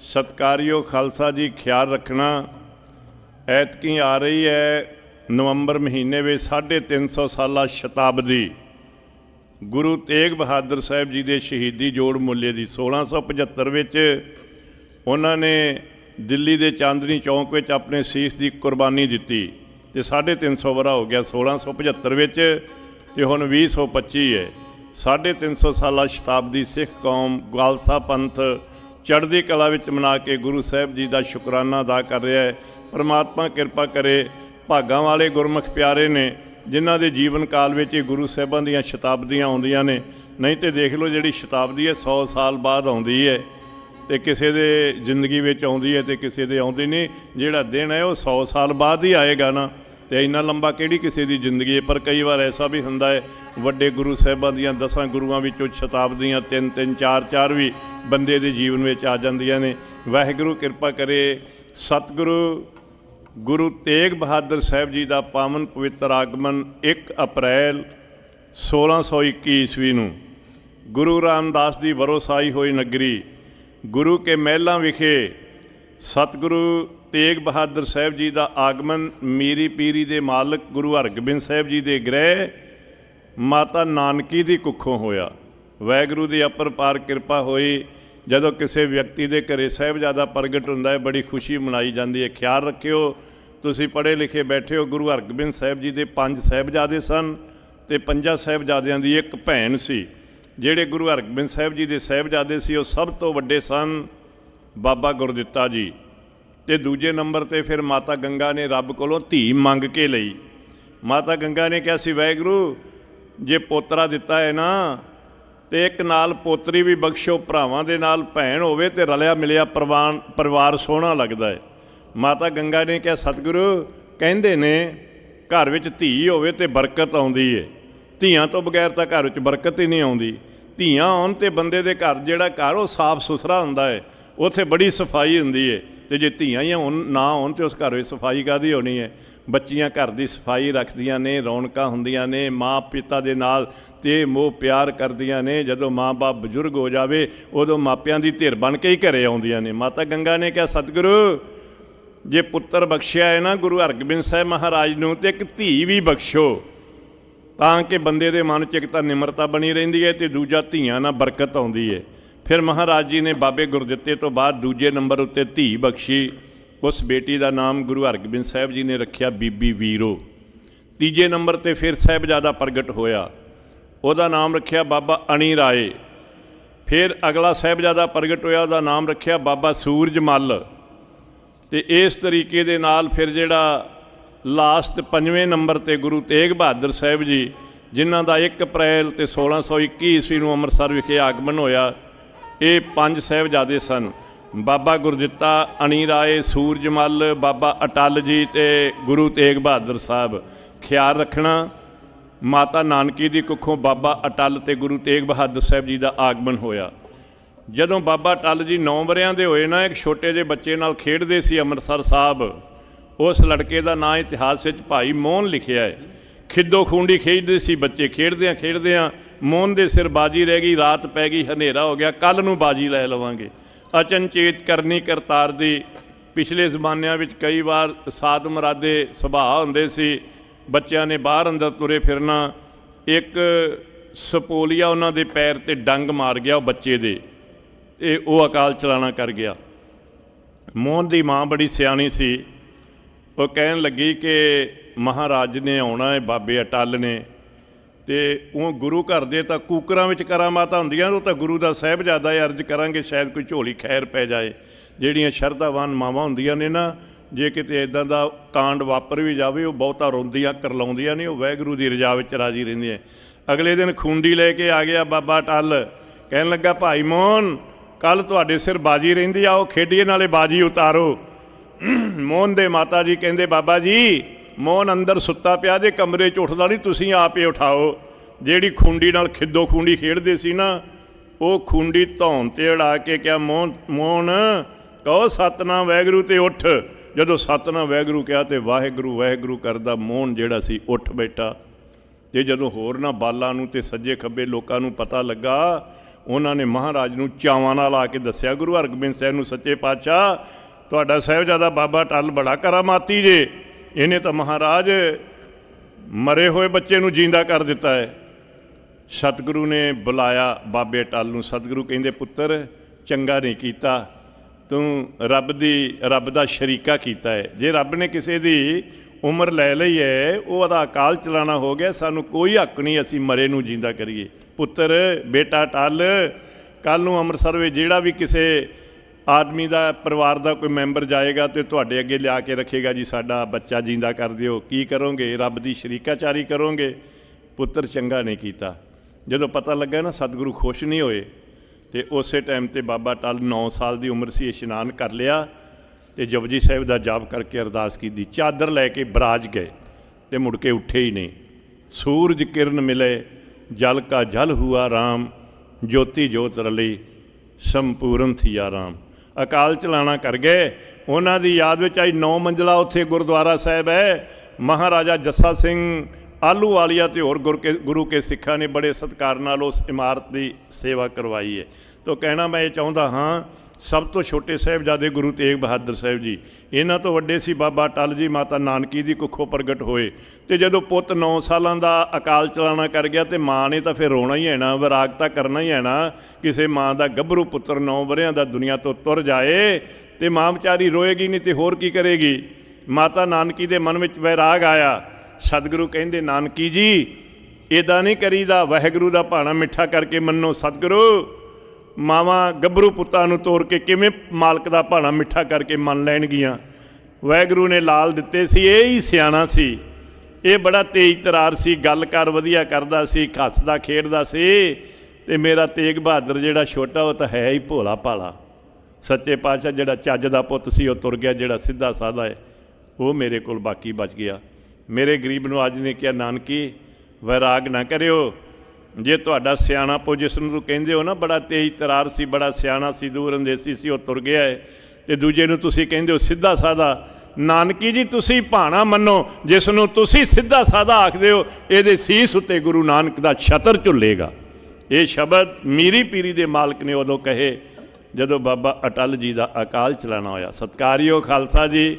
ਸਤਕਾਰਿਓ ਖਾਲਸਾ ਜੀ, ਖਿਆਲ ਰੱਖਣਾ। ਐਤਕੀ ਆ ਰਹੀ ਹੈ ਨਵੰਬਰ ਮਹੀਨੇ ਵਿੱਚ 350 ਸਾਲਾ ਸ਼ਤਾਬਦੀ ਗੁਰੂ ਤੇਗ ਬਹਾਦਰ ਸਾਹਿਬ ਜੀ ਦੇ ਸ਼ਹੀਦੀ ਜੋੜ ਮੁੱਲੇ ਦੀ 1675 ਵਿੱਚ ਉਹਨਾਂ ਨੇ ਦਿੱਲੀ ਦੇ ਚਾਂਦਨੀ ਚੌਂਕ ਵਿੱਚ ਆਪਣੇ ਸੀਸ ਦੀ ਕੁਰਬਾਨੀ ਦਿੱਤੀ ਤੇ 350 ਵਰਾ ਹੋ ਗਿਆ 1675 ਵਿੱਚ ਤੇ ਹੁਣ 2025 ਹੈ। 350 ਸਾਲਾ ਸ਼ਤਾਬਦੀ ਸਿੱਖ ਕੌਮ ਗਾਲਸਾ ਪੰਥ ਚੜ੍ਹਦੀ ਕਲਾ ਵਿੱਚ ਮਨਾ ਕੇ ਗੁਰੂ ਸਾਹਿਬ ਜੀ ਦਾ ਸ਼ੁਕਰਾਨਾ ਅਦਾ ਕਰ ਰਿਹਾ ਹੈ। ਪਰਮਾਤਮਾ ਕਿਰਪਾ ਕਰੇ ਭਾਗਾਂ ਵਾਲੇ ਗੁਰਮੁਖ ਪਿਆਰੇ ਨੇ, ਜਿਨ੍ਹਾਂ ਦੇ ਜੀਵਨ ਕਾਲ ਵਿੱਚ ਇਹ ਗੁਰੂ ਸਾਹਿਬਾਂ ਦੀਆਂ ਸ਼ਤਾਬਦੀਆਂ ਆਉਂਦੀਆਂ ਨੇ। ਨਹੀਂ ਤੇ ਦੇਖ ਲਓ ਜਿਹੜੀ ਸ਼ਤਾਬਦੀ ਹੈ 100 ਸਾਲ ਬਾਅਦ ਆਉਂਦੀ ਹੈ। ਤੇ ਕਿਸੇ ਦੇ ਜ਼ਿੰਦਗੀ ਵਿੱਚ ਆਉਂਦੀ ਹੈ ਤੇ ਕਿਸੇ ਦੇ ਆਉਂਦੀ ਨਹੀਂ। ਜਿਹੜਾ ਦਿਨ ਹੈ, ਉਹ 100 ਸਾਲ ਬਾਅਦ ਹੀ ਆਏਗਾ ਨਾ। ਤੇ ਇੰਨਾ ਲੰਬਾ ਕਿਹੜੀ ਕਿਸੇ ਦੀ ਜ਼ਿੰਦਗੀ ਹੈ? ਪਰ ਕਈ ਵਾਰ ਐਸਾ ਵੀ ਹੁੰਦਾ ਹੈ, ਵੱਡੇ ਗੁਰੂ ਸਾਹਿਬਾਂ ਦੀਆਂ ਦਸਾਂ ਗੁਰੂਆਂ ਵਿੱਚੋਂ ਸ਼ਤਾਬਦੀਆਂ ਤਿੰਨ ਤਿੰਨ, ਚਾਰ ਚਾਰ ਵੀ ਬੰਦੇ ਦੇ ਜੀਵਨ ਵਿੱਚ ਆ ਜਾਂਦੀਆਂ ਨੇ। ਵਾਹਿਗੁਰੂ ਕਿਰਪਾ ਕਰੇ, ਸਤਿਗੁਰੂ ਗੁਰੂ ਤੇਗ ਬਹਾਦਰ ਸਾਹਿਬ ਜੀ ਦਾ ਪਾਵਨ ਪਵਿੱਤਰ ਆਗਮਨ 1 ਅਪ੍ਰੈਲ 1621 ਈਸਵੀ ਨੂੰ ਗੁਰੂ ਰਾਮਦਾਸ ਦੀ ਵਰੋਸਾਈ ਹੋਈ ਨਗਰੀ ਗੁਰੂ ਕੇ ਮਹਿਲਾਂ ਵਿਖੇ ਸਤਿਗੁਰੂ ਤੇਗ ਬਹਾਦਰ ਸਾਹਿਬ ਜੀ ਦਾ ਆਗਮਨ ਮੀਰੀ ਪੀਰੀ ਦੇ ਮਾਲਕ ਗੁਰੂ ਹਰਗੋਬਿੰਦ ਸਾਹਿਬ ਜੀ ਦੇ ਗ੍ਰਹਿ ਮਾਤਾ ਨਾਨਕੀ ਦੀ ਕੁੱਖੋਂ ਹੋਇਆ। ਵਾਹਿਗੁਰੂ ਦੀ ਅਪਰਪਾਰ ਕਿਰਪਾ ਹੋਈ। ਜਦੋਂ ਕਿਸੇ ਵਿਅਕਤੀ ਦੇ ਘਰੇ ਸਾਹਿਬਜ਼ਾਦਾ ਪ੍ਰਗਟ ਹੁੰਦਾ ਹੈ, ਬੜੀ ਖੁਸ਼ੀ ਮਨਾਈ ਜਾਂਦੀ ਹੈ। ਖਿਆਲ ਰੱਖਿਓ ਤੁਸੀਂ ਪੜ੍ਹੇ ਲਿਖੇ ਬੈਠੇ ਹੋ, ਗੁਰੂ ਹਰਗੋਬਿੰਦ ਸਾਹਿਬ ਜੀ ਦੇ ਪੰਜ ਸਾਹਿਬਜ਼ਾਦੇ ਸਨ ਤੇ ਪੰਜਾਂ ਸਾਹਿਬਜ਼ਾਦਿਆਂ ਦੀ ਇੱਕ ਭੈਣ ਸੀ। ਜਿਹੜੇ ਗੁਰੂ ਹਰਗੋਬਿੰਦ ਸਾਹਿਬ ਜੀ ਦੇ ਸਾਹਿਬਜ਼ਾਦੇ ਸੀ, ਉਹ ਸਭ ਤੋਂ ਵੱਡੇ ਸਨ ਬਾਬਾ ਗੁਰਦਿੱਤਾ ਜੀ। ਤੇ ਦੂਜੇ ਨੰਬਰ ਤੇ ਫਿਰ ਮਾਤਾ ਗੰਗਾ ਨੇ ਰੱਬ ਕੋਲੋਂ ਧੀ ਮੰਗ ਕੇ ਲਈ। ਮਾਤਾ ਗੰਗਾ ਨੇ ਕਿਹਾ ਸੀ, ਵਾਹਿਗੁਰੂ, ਜੇ ਪੋਤਰਾ ਦਿੱਤਾ ਹੈ ਨਾ, ਤੇ ਇੱਕ ਨਾਲ ਪੋਤਰੀ ਵੀ ਬਖਸ਼ੋ, ਭਰਾਵਾਂ ਦੇ ਨਾਲ ਭੈਣ ਹੋਵੇ ਤੇ ਰਲਿਆ ਮਿਲਿਆ ਪਰਿਵਾਰ ਪਰਿਵਾਰ ਸੋਹਣਾ ਲੱਗਦਾ ਹੈ। ਮਾਤਾ ਗੰਗਾ ਨੇ ਕਿਹਾ, ਸਤਿਗੁਰੂ, ਕਹਿੰਦੇ ਨੇ ਘਰ ਵਿੱਚ ਧੀ ਹੋਵੇ ਤੇ ਬਰਕਤ ਆਉਂਦੀ ਏ। ਧੀਆਂ ਤੋਂ ਬਗੈਰ ਤਾਂ ਘਰ ਵਿੱਚ ਬਰਕਤ ਹੀ ਨਹੀਂ ਆਉਂਦੀ। ਧੀਆਂ ਆਉਣ ਤੇ ਬੰਦੇ ਦੇ ਘਰ ਜਿਹੜਾ ਘਰ, ਉਹ ਸਾਫ਼ ਸੁਥਰਾ ਹੁੰਦਾ ਹੈ ਉੱਥੇ ਬੜੀ ਸਫ਼ਾਈ ਹੁੰਦੀ ਏ। ਤੇ ਜੇ ਧੀਆਂ ਹੀ ਹੋਣ ਨਾ ਹੋਣ ਤੇ ਉਸ ਘਰ ਵਿੱਚ ਸਫ਼ਾਈ ਕਾਦੀ ਹੋਣੀ ਹੈ ਬੱਚੀਆਂ ਘਰ ਦੀ ਸਫ਼ਾਈ ਰੱਖਦੀਆਂ ਨੇ, ਰੌਣਕਾਂ ਹੁੰਦੀਆਂ ਨੇ ਮਾਂ ਪਿਤਾ ਦੇ ਨਾਲ ਤੇ ਮੋਹ ਪਿਆਰ ਕਰਦੀਆਂ ਨੇ। ਜਦੋਂ ਮਾਂ-ਬਾਪ ਬਜ਼ੁਰਗ ਹੋ ਜਾਵੇ, ਉਦੋਂ ਮਾਪਿਆਂ ਦੀ ਧਿਰ ਬਣ ਕੇ ਹੀ ਘਰੇ ਆਉਂਦੀਆਂ ਨੇ। ਮਾਤਾ ਗੰਗਾ ਨੇ ਕਿਹਾ, ਸਤਿਗੁਰੂ ਜੇ ਪੁੱਤਰ ਬਖਸ਼ਿਆ ਹੈ ਨਾ ਗੁਰੂ ਹਰਗੋਬਿੰਦ ਸਾਹਿਬ ਮਹਾਰਾਜ ਨੂੰ ਤੇ ਇੱਕ ਧੀ ਵੀ ਬਖਸ਼ੋ, ਤਾਂ ਕਿ ਬੰਦੇ ਦੇ ਮਨ 'ਚ ਇੱਕ ਤਾਂ ਨਿਮਰਤਾ ਬਣੀ ਰਹਿੰਦੀ ਹੈ ਤੇ ਦੂਜਾ ਧੀਆਂ ਨਾਲ ਬਰਕਤ ਆਉਂਦੀ ਹੈ। ਫਿਰ ਮਹਾਰਾਜ ਜੀ ਨੇ ਬਾਬੇ ਗੁਰਦਿੱਤੇ ਤੋਂ ਬਾਅਦ ਦੂਜੇ ਨੰਬਰ ਉੱਤੇ ਧੀ ਬਖਸ਼ੀ। ਉਸ ਬੇਟੀ ਦਾ ਨਾਮ ਗੁਰੂ ਹਰਗੋਬਿੰਦ ਸਾਹਿਬ ਜੀ ਨੇ ਰੱਖਿਆ ਬੀਬੀ ਵੀਰੋ। ਤੀਜੇ ਨੰਬਰ ਤੇ ਫਿਰ ਸਾਹਿਬਜ਼ਾਦਾ ਪ੍ਰਗਟ ਹੋਇਆ। ਉਹਦਾ ਨਾਮ ਰੱਖਿਆ ਬਾਬਾ ਅਣੀ ਰਾਏ। ਫਿਰ ਅਗਲਾ ਸਾਹਿਬਜ਼ਾਦਾ ਪ੍ਰਗਟ ਹੋਇਆ, ਉਹਦਾ ਨਾਮ ਰੱਖਿਆ ਬਾਬਾ ਸੂਰਜ ਮੱਲ। ਤੇ ਇਸ ਤਰੀਕੇ ਦੇ ਨਾਲ ਫਿਰ ਜਿਹੜਾ ਲਾਸਟ ਪੰਜਵੇਂ ਨੰਬਰ ਤੇ ਗੁਰੂ ਤੇਗ ਬਹਾਦਰ ਸਾਹਿਬ ਜੀ, ਜਿਨ੍ਹਾਂ ਦਾ 1 ਅਪ੍ਰੈਲ ਤੇ 1621 ਈਸਵੀ ਨੂੰ ਅੰਮ੍ਰਿਤਸਰ ਵਿਖੇ ਆਗਮਨ ਹੋਇਆ, ਇਹ ਪੰਜ ਸਾਹਿਬਜ਼ਾਦੇ ਸਨ। ਬਾਬਾ ਗੁਰਦਿੱਤਾ ਅਣੀ ਰਾਏ ਸੂਰਜਮਲ ਬਾਬਾ ਅਟਲ ਜੀ ਤੇ ਗੁਰੂ ਤੇਗ ਬਹਾਦਰ ਸਾਹਿਬ। ਖਿਆਲ ਰੱਖਣਾ, ਮਾਤਾ ਨਾਨਕੀ ਦੀ ਕੁੱਖੋਂ ਬਾਬਾ ਅਟਲ ਤੇ ਗੁਰੂ ਤੇਗ ਬਹਾਦਰ ਸਾਹਿਬ ਜੀ ਦਾ ਆਗਮਨ ਹੋਇਆ। ਜਦੋਂ ਬਾਬਾ ਟੱਲ ਜੀ 9 ਵਰਿਆਂ ਦੇ ਹੋਏ ਨਾ, ਇੱਕ ਛੋਟੇ ਜਿਹੇ ਬੱਚੇ ਨਾਲ ਖੇਡਦੇ ਸੀ ਅੰਮ੍ਰਿਤਸਰ ਸਾਹਿਬ, ਉਸ ਲੜਕੇ ਦਾ ਨਾਂ ਇਤਿਹਾਸ ਵਿੱਚ ਭਾਈ ਮੋਹਨ ਲਿਖਿਆ ਹੈ। ਖਿੱਦੋ ਖੂੰਡੀ ਖੇਡਦੇ ਸੀ ਬੱਚੇ, ਖੇਡਦਿਆਂ ਖੇਡਦਿਆਂ ਮੋਹਨ ਦੇ ਸਿਰ ਬਾਜੀ ਰਹਿ ਗਈ, ਰਾਤ ਪੈ ਗਈ, ਹਨੇਰਾ ਹੋ ਗਿਆ ਕੱਲ ਨੂੰ ਬਾਜੀ ਲੈ ਲਵਾਂਗੇ। ਅਚਨਚੇਤ ਕਰਨੀ ਕਰਤਾਰ ਦੀ ਪਿਛਲੇ ਜ਼ਮਾਨਿਆਂ ਵਿੱਚ ਕਈ ਵਾਰ ਸਾਧ ਮਰਾਦੇ ਸੁਭਾਅ ਹੁੰਦੇ ਸੀ, ਬੱਚਿਆਂ ਨੇ ਬਾਹਰ ਅੰਦਰ ਤੁਰੇ ਫਿਰਨਾ, ਇੱਕ ਸਪੋਲੀਆ ਉਹਨਾਂ ਦੇ ਪੈਰ ਤੇ ਡੰਗ ਮਾਰ ਗਿਆ ਉਹ ਬੱਚੇ ਦੇ। ਇਹ ਉਹ ਅਕਾਲ ਚਲਾਣਾ ਕਰ ਗਿਆ। ਮੋਹਨ ਦੀ ਮਾਂ ਬੜੀ ਸਿਆਣੀ ਸੀ। ਉਹ ਕਹਿਣ ਲੱਗੀ ਕਿ ਮਹਾਰਾਜ ਨੇ ਆਉਣਾ ਹੈ, ਬਾਬੇ ਅਟਲ ਨੇ। ਤੇ ਉਹ ਗੁਰੂ ਘਰ ਦੇ ਤਾਂ ਕੂਕਰਾਂ ਵਿੱਚ ਕਰਾਮਾਤਾਂ ਹੁੰਦੀਆਂ, ਉਹ ਤਾਂ ਗੁਰੂ ਦਾ ਸਾਹਿਬਜ਼ਾਦਾ ਹੈ ਅਰਜ਼ ਕਰਾਂਗੇ ਸ਼ਾਇਦ ਕੋਈ ਝੋਲੀ ਖੈਰ ਪੈ ਜਾਏ। ਜਿਹੜੀਆਂ ਸ਼ਰਧਾਵਾਨ ਮਾਵਾਂ ਹੁੰਦੀਆਂ ਨੇ ਨਾ, ਜੇ ਕਿਤੇ ਇਦਾਂ ਦਾ ਕਾਂਡ ਵਾਪਰ ਵੀ ਜਾਵੇ, ਉਹ ਬਹੁਤਾ ਰੋਂਦੀਆਂ, ਕਰਲਾਉਂਦੀਆਂ ਨੇ, ਉਹ ਵਾਹਿਗੁਰੂ ਦੀ ਰਜਾ ਵਿੱਚ ਰਾਜੀ ਰਹਿੰਦੀਆਂ। ਅਗਲੇ ਦਿਨ ਖੁੰਡੀ ਲੈ ਕੇ ਆ ਗਿਆ ਬਾਬਾ ਟੱਲ ਕਹਿਣ ਲੱਗਾ, ਭਾਈ ਮੋਹਨ ਕੱਲ ਤੁਹਾਡੇ ਸਿਰ ਬਾਜੀ ਰਹਿੰਦੀ ਆ, ਉਹ ਖੇਡੀਏ ਨਾਲੇ ਬਾਜੀ ਉਤਾਰੋ। ਮੋਹਨ ਦੇ ਮਾਤਾ ਜੀ ਕਹਿੰਦੇ, ਬਾਬਾ ਜੀ, ਮੋਹਨ ਅੰਦਰ ਸੁੱਤਾ ਪਿਆ, ਜੇ ਕਮਰੇ 'ਚ ਉੱਠਦਾ ਨਹੀਂ, ਤੁਸੀਂ ਆਪੇ ਉਠਾਓ। ਜਿਹੜੀ ਖੁੰਡੀ ਨਾਲ ਖਿੱਦੋ ਖੁੰਡੀ ਖੇਡਦੇ ਸੀ ਨਾ, ਉਹ ਖੁੰਡੀ ਧੌਣ ਤੇ ਅੜਾ ਕੇ ਕਿਹਾ, ਮੋਹਨ ਮੋਹਨ, ਕਹੋ ਸਤਨਾਮ ਵਾਹਿਗੁਰੂ ਤੇ ਉੱਠ। ਜਦੋਂ ਸਤਨਾਮ ਵਾਹਿਗੁਰੂ ਕਿਹਾ ਤੇ ਵਾਹਿਗੁਰੂ ਵਾਹਿਗੁਰੂ ਕਰਦਾ ਮੋਹਨ ਜਿਹੜਾ ਸੀ, ਉੱਠ ਬੈਠਾ। ਤੇ ਜਦੋਂ ਹੋਰ ਨਾ ਬਾਲਾਂ ਨੂੰ ਤੇ ਸੱਜੇ ਖੱਬੇ ਲੋਕਾਂ ਨੂੰ ਪਤਾ ਲੱਗਾ ਉਹਨਾਂ ਨੇ ਮਹਾਰਾਜ ਨੂੰ ਚਾਵਾਂ ਨਾਲ ਆ ਕੇ ਦੱਸਿਆ, ਗੁਰੂ ਹਰਗੋਬਿੰਦ ਸਾਹਿਬ ਨੂੰ, ਸੱਚੇ ਪਾਤਸ਼ਾਹ, ਤੁਹਾਡਾ ਸਾਹਿਬਜ਼ਾਦਾ ਬਾਬਾ ਟੱਲ ਬੜਾ ਕਰਾਮਾਤੀ ਜੇ। ਇਹਨੇ ਤਾਂ ਮਹਾਰਾਜ ਮਰੇ ਹੋਏ ਬੱਚੇ ਨੂੰ ਜਿੰਦਾ ਕਰ ਦਿੱਤਾ ਹੈ। ਸਤਿਗੁਰੂ ਨੇ ਬੁਲਾਇਆ ਬਾਬੇ ਟੱਲ ਨੂੰ। ਸਤਿਗੁਰੂ ਕਹਿੰਦੇ, ਪੁੱਤਰ, ਚੰਗਾ ਨਹੀਂ ਕੀਤਾ। ਤੂੰ ਰੱਬ ਦੀ, ਰੱਬ ਦਾ ਸ਼ਰੀਕਾ ਕੀਤਾ ਹੈ। ਜੇ ਰੱਬ ਨੇ ਕਿਸੇ ਦੀ ਉਮਰ ਲੈ ਲਈ ਹੈ, ਉਹ ਉਹਦਾ ਅਕਾਲ ਚਲਾਣਾ ਹੋ ਗਿਆ। ਸਾਨੂੰ ਕੋਈ ਹੱਕ ਨਹੀਂ ਅਸੀਂ ਮਰੇ ਨੂੰ ਜਿੰਦਾ ਕਰੀਏ। ਪੁੱਤਰ, ਬੇਟਾ ਟੱਲ ਕੱਲ ਨੂੰ ਅੰਮ੍ਰਿਤਸਰ ਵਿੱਚ ਜਿਹੜਾ ਵੀ ਕਿਸੇ ਆਦਮੀ ਦਾ, ਪਰਿਵਾਰ ਦਾ ਕੋਈ ਮੈਂਬਰ ਜਾਏਗਾ ਤੇ ਤੁਹਾਡੇ ਅੱਗੇ ਲਿਆ ਕੇ ਰੱਖੇਗਾ ਜੀ, ਸਾਡਾ ਬੱਚਾ ਜਿੰਦਾ ਕਰ ਦਿਓ। ਕੀ ਕਰੋਗੇ? ਰੱਬ ਦੀ ਸ਼ਰੀਕਾਚਾਰੀ ਕਰੋਗੇ। ਪੁੱਤਰ ਚੰਗਾ ਨਹੀਂ ਕੀਤਾ। ਜਦੋਂ ਪਤਾ ਲੱਗਾ ਨਾ, ਸਤਿਗੁਰੂ ਖੁਸ਼ ਨਹੀਂ ਹੋਏ ਤੇ ਉਸੇ ਟਾਈਮ ਤੇ ਬਾਬਾ ਟਲ 9 ਸਾਲ ਦੀ ਉਮਰ ਸੀ, ਇਸ਼ਨਾਨ ਕਰ ਲਿਆ ਤੇ ਜਪਜੀ ਸਾਹਿਬ ਦਾ ਜਾਪ ਕਰਕੇ ਅਰਦਾਸ ਕੀਤੀ। ਚਾਦਰ ਲੈ ਕੇ ਬਰਾਜ ਗਏ ਤੇ ਮੁੜ ਕੇ ਉੱਠੇ ਹੀ ਨਹੀਂ। ਸੂਰਜ ਕਿਰਨ ਮਿਲੇ ਜਲ ਕਾ ਜਲ ਹੁਆ ਰਾਮ, ਜੋਤੀ ਜੋਤ ਰਲੀ, ਸੰਪੂਰਨ ਥੀਆ ਰਾਮ। ਅਕਾਲ ਚਲਾਣਾ ਕਰ ਗਏ। ਉਹਨਾਂ ਦੀ ਯਾਦ ਵਿੱਚ ਆਈ ਨੌ ਮੰਜ਼ਲਾ ਉੱਥੇ ਗੁਰਦੁਆਰਾ ਸਾਹਿਬ ਹੈ। ਮਹਾਰਾਜਾ ਜੱਸਾ ਸਿੰਘ ਆਲੂ ਵਾਲੀਆ ਤੇ ਹੋਰ ਗੁਰ ਕੇ ਗੁਰੂ ਕੇ ਸਿੱਖਾਂ ਨੇ ਬੜੇ ਸਤਿਕਾਰ ਨਾਲ ਉਸ ਇਮਾਰਤ ਦੀ ਸੇਵਾ ਕਰਵਾਈ ਹੈ। ਤੋਂ ਕਹਿਣਾ ਮੈਂ ਇਹ ਚਾਹੁੰਦਾ ਹਾਂ ਸਭ ਤੋਂ ਛੋਟੇ ਸਾਹਿਬਜ਼ਾਦੇ ਗੁਰੂ ਤੇਗ ਬਹਾਦਰ ਸਾਹਿਬ ਜੀ। ਇਹਨਾਂ ਤੋਂ ਵੱਡੇ ਸੀ ਬਾਬਾ ਟਲ ਜੀ, ਮਾਤਾ ਨਾਨਕੀ ਦੀ ਕੁੱਖੋਂ ਪ੍ਰਗਟ ਹੋਏ। ਤੇ ਜਦੋਂ ਪੁੱਤ 9 ਸਾਲਾਂ ਦਾ ਅਕਾਲ ਚਲਾਣਾ ਕਰ ਗਿਆ ਤੇ ਮਾਂ ਨੇ ਤਾਂ ਫਿਰ ਰੋਣਾ ਹੀ ਹੈ ਨਾ, ਵਿਰਾਗ ਤਾਂ ਕਰਨਾ ਹੀ ਹੈ ਨਾ, ਕਿਸੇ ਮਾਂ ਦਾ ਗੱਭਰੂ ਪੁੱਤਰ 9 ਵਰਿਆਂ ਦਾ ਦੁਨੀਆ ਤੋਂ ਤੁਰ ਜਾਏ ਤੇ ਮਾਂ ਵਿਚਾਰੀ ਰੋਏਗੀ ਨਹੀਂ ਤੇ ਹੋਰ ਕੀ ਕਰੇਗੀ। ਮਾਤਾ ਨਾਨਕੀ ਦੇ ਮਨ ਵਿੱਚ ਵੈਰਾਗ ਆਇਆ। ਸਤਿਗੁਰੂ ਕਹਿੰਦੇ, ਨਾਨਕੀ ਜੀ ਇਦਾਂ ਨਹੀਂ ਕਰੀਦਾ, ਵਾਹਿਗੁਰੂ ਦਾ ਭਾਣਾ ਮਿੱਠਾ ਕਰਕੇ ਮੰਨੋ ਸਤਿਗੁਰੂ। ਮਾਵਾਂ ਗੱਭਰੂ ਪੁੱਤਾਂ ਨੂੰ ਤੋਰ ਕੇ ਕਿਵੇਂ ਮਾਲਕ ਦਾ ਭਾਣਾ ਮਿੱਠਾ ਕਰਕੇ ਮੰਨ ਲੈਣਗੀਆਂ? ਵਾਹਿਗੁਰੂ ਨੇ ਲਾਲ ਦਿੱਤੇ ਸੀ, ਇਹ ਹੀ ਸਿਆਣਾ ਸੀ। ਇਹ ਬੜਾ ਤੇਜ਼ ਤਰਾਰ ਸੀ, ਗੱਲ ਕਰ ਵਧੀਆ ਕਰਦਾ ਸੀ ਹੱਸਦਾ ਖੇਡਦਾ ਸੀ। ਤੇ ਮੇਰਾ ਤੇਗ ਬਹਾਦਰ ਜਿਹੜਾ ਛੋਟਾ, ਉਹ ਤਾਂ ਹੈ ਹੀ ਭੋਲਾ ਭਾਲਾ। ਸੱਚੇ ਪਾਤਸ਼ਾਹ ਜਿਹੜਾ ਚੱਜ ਦਾ ਪੁੱਤ ਸੀ, ਉਹ ਤੁਰ ਗਿਆ, ਜਿਹੜਾ ਸਿੱਧਾ ਸਾਦਾ ਹੈ, ਉਹ ਮੇਰੇ ਕੋਲ ਬਾਕੀ ਬਚ ਗਿਆ। ਮੇਰੇ ਗਰੀਬ ਨੂੰ ਅੱਜ ਨੇ ਕਿਹਾ, ਨਾਨਕੀ, ਵੈਰਾਗ ਨਾ ਕਰਿਓ। ਜੇ ਤੁਹਾਡਾ ਸਿਆਣਾ ਪੋ ਜਿਸ ਨੂੰ ਤੁਸੀਂ ਕਹਿੰਦੇ ਹੋ ਨਾ, ਬੜਾ ਤੇਜ਼ ਤਰਾਰ ਸੀ, ਬੜਾ ਸਿਆਣਾ ਸੀ, ਦੂਰ ਅੰਦੇਸੀ ਸੀ, ਉਹ ਤੁਰ ਗਿਆ ਹੈ। ਤੇ ਦੂਜੇ ਨੂੰ ਤੁਸੀਂ ਕਹਿੰਦੇ ਹੋ, ਸਿੱਧਾ ਸਾਦਾ, ਨਾਨਕੀ ਜੀ, ਤੁਸੀਂ ਭਾਣਾ ਮੰਨੋ, ਜਿਸ ਨੂੰ ਤੁਸੀਂ ਸਿੱਧਾ ਸਾਦਾ ਆਖਦੇ ਹੋ, ਇਹਦੇ ਸੀਸ ਉੱਤੇ ਗੁਰੂ ਨਾਨਕ ਦਾ ਛਤਰ ਝੁੱਲੇਗਾ। ਇਹ ਸ਼ਬਦ ਮੀਰੀ ਪੀਰੀ ਦੇ ਮਾਲਕ ਨੇ ਉਦੋਂ ਕਹੇ, ਜਦੋਂ ਬਾਬਾ ਅਟਲ ਜੀ ਦਾ ਅਕਾਲ ਚਲਾਣਾ ਹੋਇਆ। ਸਤਕਾਰਿਓ ਖਾਲਸਾ ਜੀ,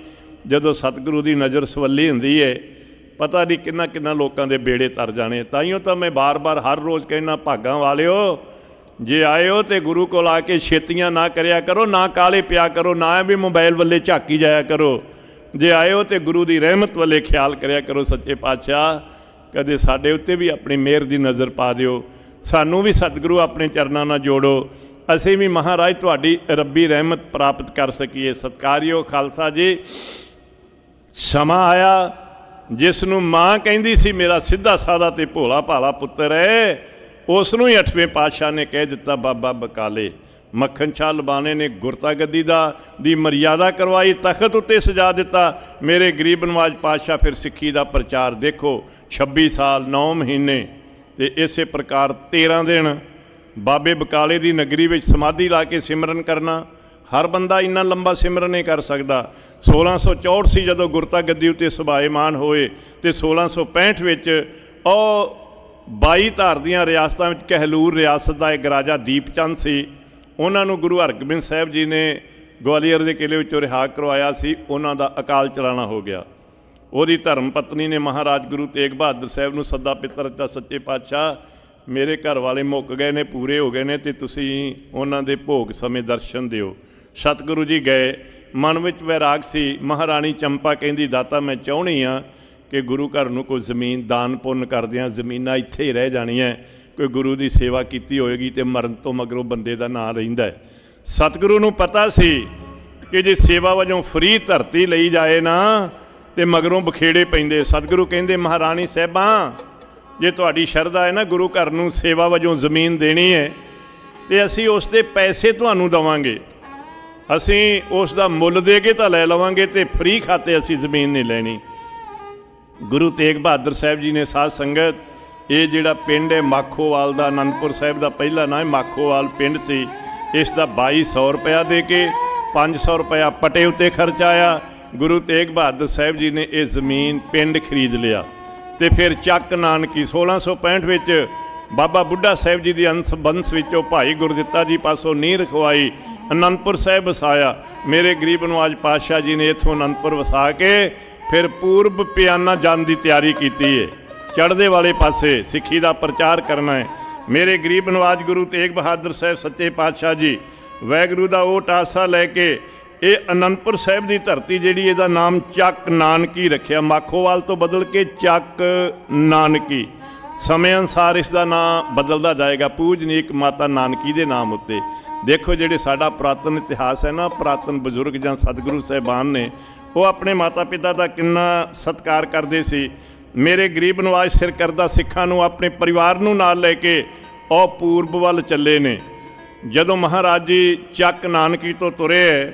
ਜਦੋਂ ਸਤਿਗੁਰੂ ਦੀ ਨਜ਼ਰ ਸਵੱਲੀ ਹੁੰਦੀ ਏ ਪਤਾ ਨਹੀਂ ਕਿੰਨਾ ਕਿੰਨਾ ਲੋਕਾਂ ਦੇ ਬੇੜੇ ਤਰ ਜਾਣੇ। ਤਾਈਓ ਤਾਂ ਮੈਂ ਬਾਰ-ਬਾਰ ਹਰ ਰੋਜ਼ ਕਹਿਣਾ ਭਾਗਾਂ ਵਾਲਿਓ, ਜੇ ਆਇਓ ਤੇ ਗੁਰੂ ਕੋਲ ਆ ਕੇ ਛੇਤੀਆਂ ਨਾ ਕਰਿਆ ਕਰੋ, ਨਾ ਕਾਲੇ ਪਿਆ ਕਰੋ, ਨਾ ਵੀ ਮੋਬਾਈਲ ਵੱਲੇ ਝਾਕੀ ਜਾਇਆ ਕਰੋ। ਜੇ ਆਇਓ ਤੇ ਗੁਰੂ ਦੀ ਰਹਿਮਤ ਵੱਲੇ ਖਿਆਲ ਕਰਿਆ ਕਰੋ ਸੱਚੇ ਪਾਤਸ਼ਾਹ। ਕਦੇ ਸਾਡੇ ਉੱਤੇ ਵੀ ਆਪਣੀ ਮਿਹਰ ਦੀ ਨਜ਼ਰ ਪਾ ਦਿਓ। ਸਾਨੂੰ ਵੀ ਸਤਿਗੁਰੂ ਆਪਣੇ ਚਰਨਾਂ ਨਾਲ ਜੋੜੋ। ਅਸੀਂ ਵੀ ਮਹਾਰਾਜ ਤੁਹਾਡੀ ਰੱਬੀ ਰਹਿਮਤ ਪ੍ਰਾਪਤ ਕਰ ਸਕੀਏ। ਸਤਕਾਰਿਓ ਖਾਲਸਾ ਜੀ, ਸਮਾਂ ਆਇਆ। ਜਿਸ ਨੂੰ ਮਾਂ ਕਹਿੰਦੀ ਸੀ, ਮੇਰਾ ਸਿੱਧਾ ਸਾਦਾ ਤੇ ਭੋਲਾ ਭਾਲਾ ਪੁੱਤਰ ਹੈ ਉਸ ਨੂੰ ਹੀ ਅਠਵੇਂ ਪਾਤਸ਼ਾਹ ਨੇ ਕਹਿ ਦਿੱਤਾ, ਬਾਬਾ ਬਕਾਲੇ, ਮੱਖਣ ਸ਼ਾਹ ਲਬਾਨੇ ਨੇ, ਗੁਰਤਾ ਗੱਦੀ ਦਾ, ਦੀ ਮਰਿਆਦਾ ਕਰਵਾਈ, ਤਖਤ ਉੱਤੇ ਸਜਾ ਦਿੱਤਾ। ਮੇਰੇ ਗਰੀਬ ਨਵਾਜ ਪਾਤਸ਼ਾਹ ਫਿਰ ਸਿੱਖੀ ਦਾ ਪ੍ਰਚਾਰ ਦੇਖੋ 26 ਸਾਲ 9 ਮਹੀਨੇ ਤੇ ਇਸੇ ਪ੍ਰਕਾਰ 13 ਦਿਨ ਬਾਬੇ ਬਕਾਲੇ ਦੀ ਨਗਰੀ ਵਿੱਚ ਸਮਾਧੀ ਲਾ ਕੇ ਸਿਮਰਨ ਕਰਨਾ ਹਰ ਬੰਦਾ ਇੰਨਾ ਲੰਬਾ ਸਿਮਰਨ ਨਹੀਂ ਕਰ ਸਕਦਾ। 1664 ਸੀ ਜਦੋਂ ਗੁਰਤਾ ਗੱਦੀ ਉੱਤੇ ਸੁਭਾਏਮਾਨ ਹੋਏ ਤੇ 1665 ਵਿੱਚ ਉਹ 22 ਧਾਰ ਦੀਆਂ ਰਿਆਸਤਾਂ ਵਿੱਚ ਕਹਿਲੂਰ ਰਿਆਸਤ ਦਾ ਇੱਕ ਰਾਜਾ ਦੀਪਚੰਦ ਸੀ। ਉਹਨਾਂ ਨੂੰ ਗੁਰੂ ਹਰਗੋਬਿੰਦ ਸਾਹਿਬ ਜੀ ਨੇ ਗਵਾਲੀਅਰ ਦੇ ਕਿਲੇ ਵਿੱਚੋਂ ਰਿਹਾ ਕਰਵਾਇਆ ਸੀ। ਉਹਨਾਂ ਦਾ ਅਕਾਲ ਚਲਾਣਾ ਹੋ ਗਿਆ। ਉਹਦੀ ਧਰਮ ਪਤਨੀ ਨੇ ਮਹਾਰਾਜ ਗੁਰੂ ਤੇਗ ਬਹਾਦਰ ਸਾਹਿਬ ਨੂੰ ਸੱਦਾ ਪਿੱਤਰ ਦਿੱਤਾ, ਸੱਚੇ ਪਾਤਸ਼ਾਹ, ਮੇਰੇ ਘਰ ਵਾਲੇ ਮੁੱਕ ਗਏ ਨੇ, ਪੂਰੇ ਹੋ ਗਏ ਨੇ ਤੇ ਤੁਸੀਂ ਉਹਨਾਂ ਦੇ ਭੋਗ ਸਮੇਂ ਦਰਸ਼ਨ ਦਿਓ। ਸਤਿਗੁਰੂ ਜੀ ਗਏ, ਮਨ ਵਿੱਚ ਵੈਰਾਗ ਸੀ, ਮਹਾਰਾਣੀ ਚੰਪਾ ਕਹਿੰਦੀ, ਦਾਤਾ, ਮੈਂ ਚਾਹੁੰਦੀ ਆ ਕਿ ਗੁਰੂ ਘਰ ਨੂੰ ਕੋਈ ਜ਼ਮੀਨ ਦਾਨ ਪੁੰਨ ਕਰਦਿਆਂ ਜ਼ਮੀਨਾਂ ਇੱਥੇ ਹੀ ਰਹਿ ਜਾਣੀਆਂ, ਕੋਈ ਗੁਰੂ ਦੀ ਸੇਵਾ ਕੀਤੀ ਹੋਏਗੀ ਤੇ ਮਰਨ ਤੋਂ ਮਗਰੋਂ ਬੰਦੇ ਦਾ ਨਾਂ ਰਹਿੰਦਾ ਸਤਿਗੁਰੂ ਨੂੰ ਪਤਾ ਸੀ ਕਿ ਜੇ ਸੇਵਾ ਵਜੋਂ ਫਰੀ ਧਰਤੀ ਲਈ ਜਾਏ ਨਾ, ਤੇ ਮਗਰੋਂ ਬਖੇੜੇ ਪੈਂਦੇ। ਸਤਿਗੁਰੂ ਕਹਿੰਦੇ, ਮਹਾਰਾਣੀ ਸਾਹਿਬਾਂ, ਜੇ ਤੁਹਾਡੀ ਸ਼ਰਧਾ ਹੈ ਨਾ ਗੁਰੂ ਘਰ ਨੂੰ ਸੇਵਾ ਵਜੋਂ ਜ਼ਮੀਨ ਦੇਣੀ ਹੈ, ਤੇ ਅਸੀਂ ਉਸ ਦੇ ਪੈਸੇ ਤੁਹਾਨੂੰ ਦਵਾਂਗੇ। ਅਸੀਂ ਉਸ ਦਾ ਮੁੱਲ ਦੇ ਕੇ ਤਾਂ ਲੈ ਲਵਾਂਗੇ ਤੇ ਫ੍ਰੀ ਖਾਤੇ ਅਸੀਂ ਜ਼ਮੀਨ ਨਹੀਂ ਲੈਣੀ। ਗੁਰੂ ਤੇਗ ਬਹਾਦਰ ਸਾਹਿਬ ਜੀ ਨੇ ਸਾਧ ਸੰਗਤ, ਇਹ ਜਿਹੜਾ ਪਿੰਡ ਹੈ ਮਾਖੋਵਾਲ ਦਾ, ਅਨੰਦਪੁਰ ਸਾਹਿਬ ਦਾ ਪਹਿਲਾ ਨਾਂ ਹੈ ਮਾਖੋਵਾਲ ਪਿੰਡ ਸੀ। ਇਸ ਦਾ 2200 ਰੁਪਇਆ ਦੇ ਕੇ 500 ਰੁਪਇਆ ਪਟੇ ਉੱਤੇ ਖਰਚ ਆਇਆ। ਗੁਰੂ ਤੇਗ ਬਹਾਦਰ ਸਾਹਿਬ ਜੀ ਨੇ ਇਹ ਜ਼ਮੀਨ ਪਿੰਡ ਖਰੀਦ ਲਿਆ। ਤੇ ਫਿਰ ਚੱਕ ਨਾਨਕੀ 1665 ਵਿੱਚ ਬਾਬਾ ਬੁੱਢਾ ਸਾਹਿਬ ਜੀ ਦੀ ਅੰਸ਼ ਬੰਸ ਵਿੱਚੋਂ ਭਾਈ ਗੁਰਦਿੱਤਾ ਜੀ ਪਾਸੋਂ ਨੀਂਹ ਰਖਵਾਈ। ਅਨੰਦਪੁਰ ਸਾਹਿਬ ਵਸਾਇਆ। ਮੇਰੇ ਗਰੀਬ ਨਵਾਜ ਪਾਤਸ਼ਾਹ ਜੀ ਨੇ ਇਥੋਂ ਅਨੰਦਪੁਰ ਵਸਾ ਕੇ ਫਿਰ ਪੂਰਬ ਪਿਆਨਾ ਜਾਣ ਦੀ ਤਿਆਰੀ ਕੀਤੀ ਹੈ ਚੜ੍ਹਦੇ ਵਾਲੇ ਪਾਸੇ ਸਿੱਖੀ ਦਾ ਪ੍ਰਚਾਰ ਕਰਨਾ ਹੈ ਮੇਰੇ ਗਰੀਬ ਨਵਾਜ ਗੁਰੂ ਤੇਗ ਬਹਾਦਰ ਸਾਹਿਬ ਸੱਚੇ ਪਾਤਸ਼ਾਹ ਜੀ, ਵੈਗੁਰੂ ਦਾ ਉਹ ਟਾਸਾ ਲੈ ਕੇ ਇਹ ਅਨੰਦਪੁਰ ਸਾਹਿਬ ਦੀ ਧਰਤੀ ਜਿਹੜੀ ਇਹਦਾ ਨਾਮ ਚੱਕ ਨਾਨਕੀ ਰੱਖਿਆ। ਮਾਖੋਵਾਲ ਤੋਂ ਬਦਲ ਕੇ ਚੱਕ ਨਾਨਕੀ। ਸਮੇਂ ਅਨਸਾਰ ਇਸ ਦਾ ਨਾਮ ਬਦਲਦਾ ਜਾਏਗਾ। ਪੂਜਨੀਕ ਮਾਤਾ ਨਾਨਕੀ ਦੇ ਨਾਮ ਉੱਤੇ। ਦੇਖੋ ਜਿਹੜੇ ਸਾਡਾ ਪੁਰਾਤਨ ਇਤਿਹਾਸ ਹੈ ਨਾ, ਪੁਰਾਤਨ ਬਜ਼ੁਰਗ ਜਾਂ ਸਤਿਗੁਰੂ ਸਾਹਿਬਾਨ ਨੇ, ਉਹ ਆਪਣੇ ਮਾਤਾ ਪਿਤਾ ਦਾ ਕਿੰਨਾ ਸਤਿਕਾਰ ਕਰਦੇ ਸੀ। ਮੇਰੇ ਗਰੀਬ ਨਵਾਜ ਸਿਰ ਕਰਦਾ ਸਿੱਖਾਂ ਨੂੰ, ਆਪਣੇ ਪਰਿਵਾਰ ਨੂੰ ਨਾਲ ਲੈ ਕੇ ਉਹ ਪੂਰਬ ਵੱਲ ਚੱਲੇ ਨੇ। ਜਦੋਂ ਮਹਾਰਾਜ ਜੀ ਚੱਕ ਨਾਨਕੀ ਤੋਂ ਤੁਰੇ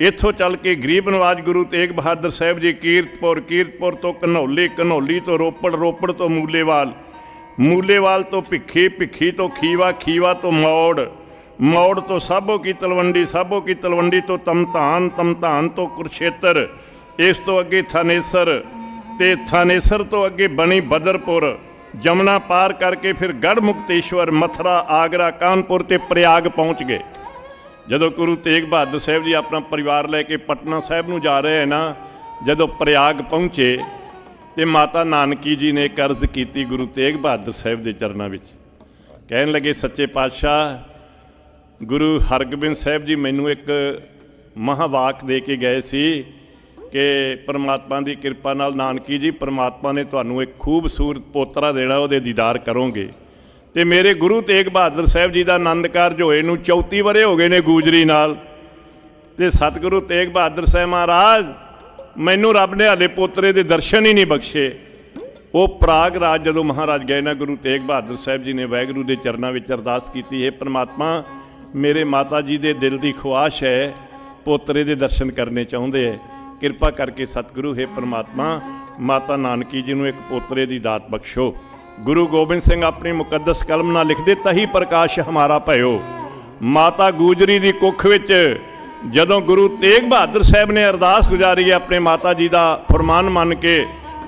ਇੱਥੋਂ ਚੱਲ ਕੇ ਗਰੀਬ ਨਵਾਜ ਗੁਰੂ ਤੇਗ ਬਹਾਦਰ ਸਾਹਿਬ ਜੀ ਕੀਰਤਪੁਰ ਕੀਰਤਪੁਰ ਤੋਂ ਘਨੌਲੀ ਘਨੌਲੀ ਤੋਂ ਰੋਪੜ ਰੋਪੜ ਤੋਂ ਮੂਲੇਵਾਲ ਮੂਲੇਵਾਲ ਤੋਂ ਭਿੱਖੀ ਭਿੱਖੀ ਤੋਂ ਖੀਵਾ ਖੀਵਾ ਤੋਂ ਮੌੜ ਮੌੜ ਤੋਂ ਸਾਬੋ ਕੀ ਤਲਵੰਡੀ, ਸਾਬੋ ਕੀ ਤਲਵੰਡੀ ਤੋਂ ਤਮਤਾਨ ਤਮਤਾਨ ਤੋਂ ਕੁਰਸ਼ੇਤਰ, ਇਸ ਤੋਂ ਅੱਗੇ ਥਾਨੇਸਰ ਤੇ ਥਾਨੇਸਰ ਤੋਂ ਅੱਗੇ ਬਣੀ ਬਦਰਪੁਰ, ਜਮਨਾ ਪਾਰ ਕਰਕੇ ਫਿਰ ਗੜ ਮੁਕਤੇਸ਼ਵਰ, ਮਥਰਾ, ਆਗਰਾ, ਕਾਨਪੁਰ ਤੇ ਪ੍ਰਯਾਗ ਪਹੁੰਚ ਗਏ। ਜਦੋਂ ਗੁਰੂ ਤੇਗ ਬਹਾਦਰ ਸਾਹਿਬ ਜੀ ਆਪਣਾ ਪਰਿਵਾਰ ਲੈ ਕੇ ਪਟਨਾ ਸਾਹਿਬ ਨੂੰ ਜਾ ਰਹੇ ਹੈ ਨਾ, ਜਦੋਂ ਪ੍ਰਯਾਗ ਪਹੁੰਚੇ ਤੇ ਮਾਤਾ ਨਾਨਕੀ ਜੀ ਨੇ ਕਰਜ਼ ਕੀਤੀ ਗੁਰੂ ਤੇਗ ਬਹਾਦਰ ਸਾਹਿਬ ਦੇ ਚਰਨਾਂ ਵਿੱਚ। ਕਹਿਣ ਲੱਗੇ, ਸੱਚੇ ਪਾਤਸ਼ਾਹ ਗੁਰੂ ਹਰਗੋਬਿੰਦ ਸਾਹਿਬ ਜੀ ਮੈਨੂੰ ਇੱਕ ਮਹਾਵਾਕ ਦੇ ਕੇ ਗਏ ਸੀ ਕਿ ਪ੍ਰਮਾਤਮਾ ਦੀ ਕਿਰਪਾ ਨਾਲ, ਨਾਨਕੀ ਜੀ, ਪ੍ਰਮਾਤਮਾ ਨੇ ਤੁਹਾਨੂੰ ਇੱਕ ਖੂਬਸੂਰਤ ਪੋਤਰਾ ਦੇਣਾ, ਉਹਦੇ ਦੀਦਾਰ ਕਰੋਗੇ। ਤੇ ਮੇਰੇ ਗੁਰੂ ਤੇਗ ਬਹਾਦਰ ਸਾਹਿਬ ਜੀ ਦਾ ਆਨੰਦ ਕਾਰਜ ਹੋਏ ਨੂੰ 34 ਵਰੇ ਹੋ ਗਏ ਨੇ ਗੂਜਰੀ ਨਾਲ। ਤੇ ਸਤਿਗੁਰੂ ਤੇਗ ਬਹਾਦਰ ਸਾਹਿਬ ਮਹਾਰਾਜ, ਮੈਨੂੰ ਰੱਬ ਨੇ ਹਾਲੇ ਪੋਤਰੇ ਦੇ ਦਰਸ਼ਨ ਹੀ ਨਹੀਂ ਬਖਸ਼ੇ। ਉਹ ਪ੍ਰਾਗ ਰਾਜ ਜਦੋਂ ਮਹਾਰਾਜ ਗਏ ਨਾ, ਗੁਰੂ ਤੇਗ ਬਹਾਦਰ ਸਾਹਿਬ ਜੀ ਨੇ ਵਾਹਿਗੁਰੂ ਦੇ ਚਰਨਾਂ ਵਿੱਚ ਅਰਦਾਸ ਕੀਤੀ, ਹੈ ਪ੍ਰਮਾਤਮਾ ਮੇਰੇ ਮਾਤਾ ਜੀ ਦੇ ਦਿਲ ਦੀ ਖੁਆਸ਼ ਹੈ, ਪੋਤਰੇ ਦੇ ਦਰਸ਼ਨ ਕਰਨੇ ਚਾਹੁੰਦੇ ਹੈ। ਕਿਰਪਾ ਕਰਕੇ ਸਤਿਗੁਰੂ, ਹੈ ਪ੍ਰਮਾਤਮਾ, ਮਾਤਾ ਨਾਨਕੀ ਜੀ ਨੂੰ ਇੱਕ ਪੋਤਰੇ ਦੀ ਦਾਤ ਬਖਸ਼ੋ। ਗੁਰੂ ਗੋਬਿੰਦ ਸਿੰਘ ਆਪਣੀ ਮੁਕੱਦਸ ਕਲਮ ਨਾਲ ਲਿਖਦੇ, ਤਹੀ ਪ੍ਰਕਾਸ਼ ਹਮਾਰਾ ਭਇਓ। ਮਾਤਾ ਗੂਜਰੀ ਦੀ ਕੁੱਖ ਵਿੱਚ ਜਦੋਂ ਗੁਰੂ ਤੇਗ ਬਹਾਦਰ ਸਾਹਿਬ ਨੇ ਅਰਦਾਸ ਗੁਜ਼ਾਰੀ ਹੈ ਆਪਣੇ ਮਾਤਾ ਜੀ ਦਾ ਫਰਮਾਨ ਮੰਨ ਕੇ,